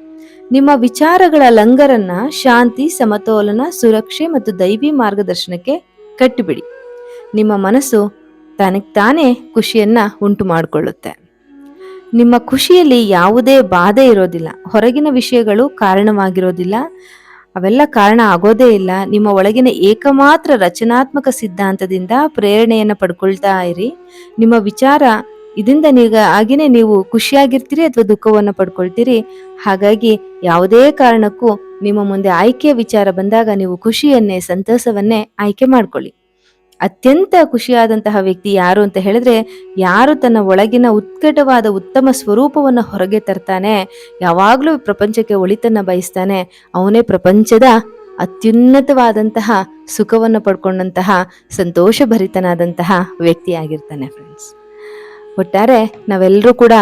Speaker 1: ನಿಮ್ಮ ವಿಚಾರಗಳ ಲಂಗರನ್ನ ಶಾಂತಿ, ಸಮತೋಲನ, ಸುರಕ್ಷೆ ಮತ್ತು ದೈವಿ ಮಾರ್ಗದರ್ಶನಕ್ಕೆ ಕಟ್ಟಿಬಿಡಿ. ನಿಮ್ಮ ಮನಸ್ಸು ತಾನೇ ಖುಷಿಯನ್ನ ಉಂಟು ಮಾಡಿಕೊಳ್ಳುತ್ತೆ. ನಿಮ್ಮ ಖುಷಿಯಲ್ಲಿ ಯಾವುದೇ ಬಾಧೆ ಇರೋದಿಲ್ಲ. ಹೊರಗಿನ ವಿಷಯಗಳು ಕಾರಣವಾಗಿರೋದಿಲ್ಲ. ಅವೆಲ್ಲ ಕಾರಣ ಆಗೋದೇ ಇಲ್ಲ. ನಿಮ್ಮ ಒಳಗಿನ ಏಕಮಾತ್ರ ರಚನಾತ್ಮಕ ಸಿದ್ಧಾಂತದಿಂದ ಪ್ರೇರಣೆಯನ್ನು ಪಡ್ಕೊಳ್ತಾ ಇರಿ. ನಿಮ್ಮ ವಿಚಾರ ಇದರಿಂದ ನೀವು ಆಗಿನೇ ನೀವು ಖುಷಿಯಾಗಿರ್ತೀರಿ ಅಥವಾ ದುಃಖವನ್ನು ಪಡ್ಕೊಳ್ತೀರಿ. ಹಾಗಾಗಿ ಯಾವುದೇ ಕಾರಣಕ್ಕೂ ನಿಮ್ಮ ಮುಂದೆ ಆಯ್ಕೆಯ ವಿಚಾರ ಬಂದಾಗ ನೀವು ಖುಷಿಯನ್ನೇ, ಸಂತೋಷವನ್ನೇ ಆಯ್ಕೆ ಮಾಡ್ಕೊಳ್ಳಿ. ಅತ್ಯಂತ ಖುಷಿಯಾದಂತಹ ವ್ಯಕ್ತಿ ಯಾರು ಅಂತ ಹೇಳಿದ್ರೆ, ಯಾರು ತನ್ನ ಒಳಗಿನ ಉತ್ಕಟವಾದ ಉತ್ತಮ ಸ್ವರೂಪವನ್ನು ಹೊರಗೆ ತರ್ತಾನೆ, ಯಾವಾಗಲೂ ಪ್ರಪಂಚಕ್ಕೆ ಒಳಿತನ್ನ ಬಯಸ್ತಾನೆ, ಅವನೇ ಪ್ರಪಂಚದ ಅತ್ಯುನ್ನತವಾದಂತಹ, ಸುಖವನ್ನು ಪಡ್ಕೊಂಡಂತಹ, ಸಂತೋಷಭರಿತನಾದಂತಹ ವ್ಯಕ್ತಿಯಾಗಿರ್ತಾನೆ ಫ್ರೆಂಡ್ಸ್ ಒಟ್ಟಾರೆ ನಾವೆಲ್ಲರೂ ಕೂಡ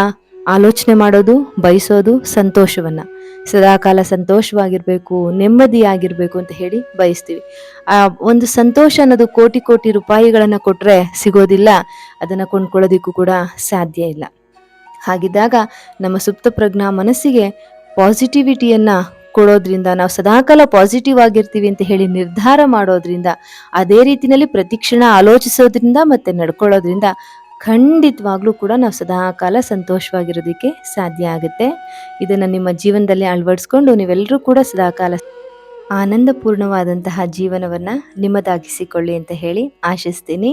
Speaker 1: ಆಲೋಚನೆ ಮಾಡೋದು, ಬಯಸೋದು ಸಂತೋಷವನ್ನು. ಸದಾಕಾಲ ಸಂತೋಷವಾಗಿರಬೇಕು, ನೆಮ್ಮದಿಯಾಗಿರಬೇಕು ಅಂತ ಹೇಳಿ ಬಯಸ್ತೀವಿ. ಆ ಒಂದು ಸಂತೋಷ ಅನ್ನೋದು ಕೋಟಿ ಕೋಟಿ ರೂಪಾಯಿಗಳನ್ನು ಕೊಟ್ಟರೆ ಸಿಗೋದಿಲ್ಲ, ಅದನ್ನು ಕೊಂಡ್ಕೊಳ್ಳೋದಿಕ್ಕೂ ಕೂಡ ಸಾಧ್ಯ ಇಲ್ಲ. ಹಾಗಿದ್ದಾಗ ನಮ್ಮ ಸುಪ್ತ ಪ್ರಜ್ಞಾ ಮನಸ್ಸಿಗೆ ಪಾಸಿಟಿವಿಟಿಯನ್ನು ಕೊಡೋದ್ರಿಂದ, ನಾವು ಸದಾಕಾಲ ಪಾಸಿಟಿವ್ ಆಗಿರ್ತೀವಿ ಅಂತ ಹೇಳಿ ನಿರ್ಧಾರ ಮಾಡೋದ್ರಿಂದ, ಅದೇ ರೀತಿಯಲ್ಲಿ ಪ್ರತಿಕ್ಷಣ ಆಲೋಚಿಸೋದ್ರಿಂದ ಮತ್ತೆ ನಡ್ಕೊಳ್ಳೋದ್ರಿಂದ ಖಂಡಿತವಾಗ್ಲೂ ಕೂಡ ನಾವು ಸದಾ ಕಾಲ ಸಂತೋಷವಾಗಿರೋದಕ್ಕೆ ಸಾಧ್ಯ ಆಗುತ್ತೆ. ಇದನ್ನು ನಿಮ್ಮ ಜೀವನದಲ್ಲಿ ಅಳವಡಿಸ್ಕೊಂಡು ನೀವೆಲ್ಲರೂ ಕೂಡ ಸದಾ ಕಾಲ ಆನಂದಪೂರ್ಣವಾದಂತಹ ಜೀವನವನ್ನು ನಿಮ್ಮದಾಗಿಸಿಕೊಳ್ಳಿ ಅಂತ ಹೇಳಿ ಆಶಿಸ್ತೀನಿ.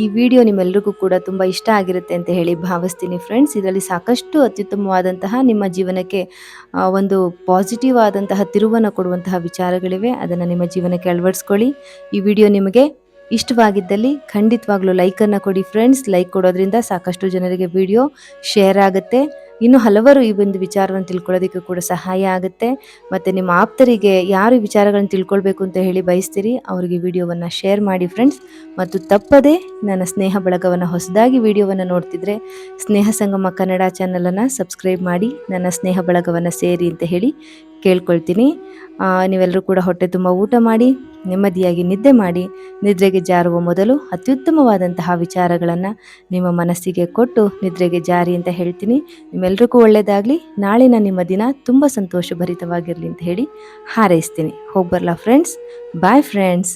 Speaker 1: ಈ ವಿಡಿಯೋ ನಿಮ್ಮೆಲ್ಲರಿಗೂ ಕೂಡ ತುಂಬ ಇಷ್ಟ ಆಗಿರುತ್ತೆ ಅಂತ ಹೇಳಿ ಭಾವಿಸ್ತೀನಿ ಫ್ರೆಂಡ್ಸ್ ಇದರಲ್ಲಿ ಸಾಕಷ್ಟು ಅತ್ಯುತ್ತಮವಾದಂತಹ ನಿಮ್ಮ ಜೀವನಕ್ಕೆ ಒಂದು ಪಾಸಿಟಿವ್ ಆದಂತಹ ತಿರುವನ್ನು ಕೊಡುವಂತಹ ವಿಚಾರಗಳಿವೆ. ಅದನ್ನು ನಿಮ್ಮ ಜೀವನಕ್ಕೆ ಅಳವಡಿಸ್ಕೊಳ್ಳಿ. ಈ ವಿಡಿಯೋ ನಿಮಗೆ ಇಷ್ಟವಾಗಿದ್ದಲ್ಲಿ ಖಂಡಿತವಾಗ್ಲೂ ಲೈಕನ್ನು ಕೊಡಿ ಫ್ರೆಂಡ್ಸ್. ಲೈಕ್ ಕೊಡೋದ್ರಿಂದ ಸಾಕಷ್ಟು ಜನರಿಗೆ ವಿಡಿಯೋ ಶೇರ್ ಆಗುತ್ತೆ. ಇನ್ನು ಹಲವರು ಈ ಒಂದು ವಿಚಾರವನ್ನು ತಿಳ್ಕೊಳ್ಳೋದಕ್ಕೆ ಕೂಡ ಸಹಾಯ ಆಗುತ್ತೆ. ಮತ್ತು ನಿಮ್ಮ ಆಪ್ತರಿಗೆ ಯಾರು ವಿಚಾರಗಳನ್ನು ತಿಳ್ಕೊಳ್ಬೇಕು ಅಂತ ಹೇಳಿ ಬಯಸ್ತೀರಿ, ಅವರಿಗೆ ವಿಡಿಯೋವನ್ನು ಶೇರ್ ಮಾಡಿ ಫ್ರೆಂಡ್ಸ್. ಮತ್ತು ತಪ್ಪದೇ ನನ್ನ ಸ್ನೇಹ ಬಳಗವನ್ನು ಹೊಸದಾಗಿ ವಿಡಿಯೋವನ್ನು ನೋಡ್ತಿದ್ರೆ ಸ್ನೇಹ ಸಂಗಮ ಕನ್ನಡ ಚಾನಲನ್ನು ಸಬ್ಸ್ಕ್ರೈಬ್ ಮಾಡಿ, ನನ್ನ ಸ್ನೇಹ ಬಳಗವನ್ನು ಸೇರಿ ಅಂತ ಹೇಳಿ ಕೇಳ್ಕೊಳ್ತೀನಿ. ನೀವೆಲ್ಲರೂ ಕೂಡ ಹೊಟ್ಟೆ ತುಂಬ ಊಟ ಮಾಡಿ, ನೆಮ್ಮದಿಯಾಗಿ ನಿದ್ದೆ ಮಾಡಿ, ನಿದ್ರೆಗೆ ಜಾರುವ ಮೊದಲು ಅತ್ಯುತ್ತಮವಾದಂತಹ ವಿಚಾರಗಳನ್ನು ನಿಮ್ಮ ಮನಸ್ಸಿಗೆ ಕೊಟ್ಟು ನಿದ್ರೆಗೆ ಜಾರಿ ಅಂತ ಹೇಳ್ತೀನಿ. ನಿಮ್ಮೆಲ್ರಿಗೂ ಒಳ್ಳೆಯದಾಗಲಿ ನಾಳಿನ ನಿಮ್ಮ ದಿನ ತುಂಬ ಸಂತೋಷಭರಿತವಾಗಿರಲಿ ಅಂತ ಹೇಳಿ ಹಾರೈಸ್ತೀನಿ. ಹೋಗ್ಬರ್ಲಾ ಫ್ರೆಂಡ್ಸ್ ಬಾಯ್ ಫ್ರೆಂಡ್ಸ್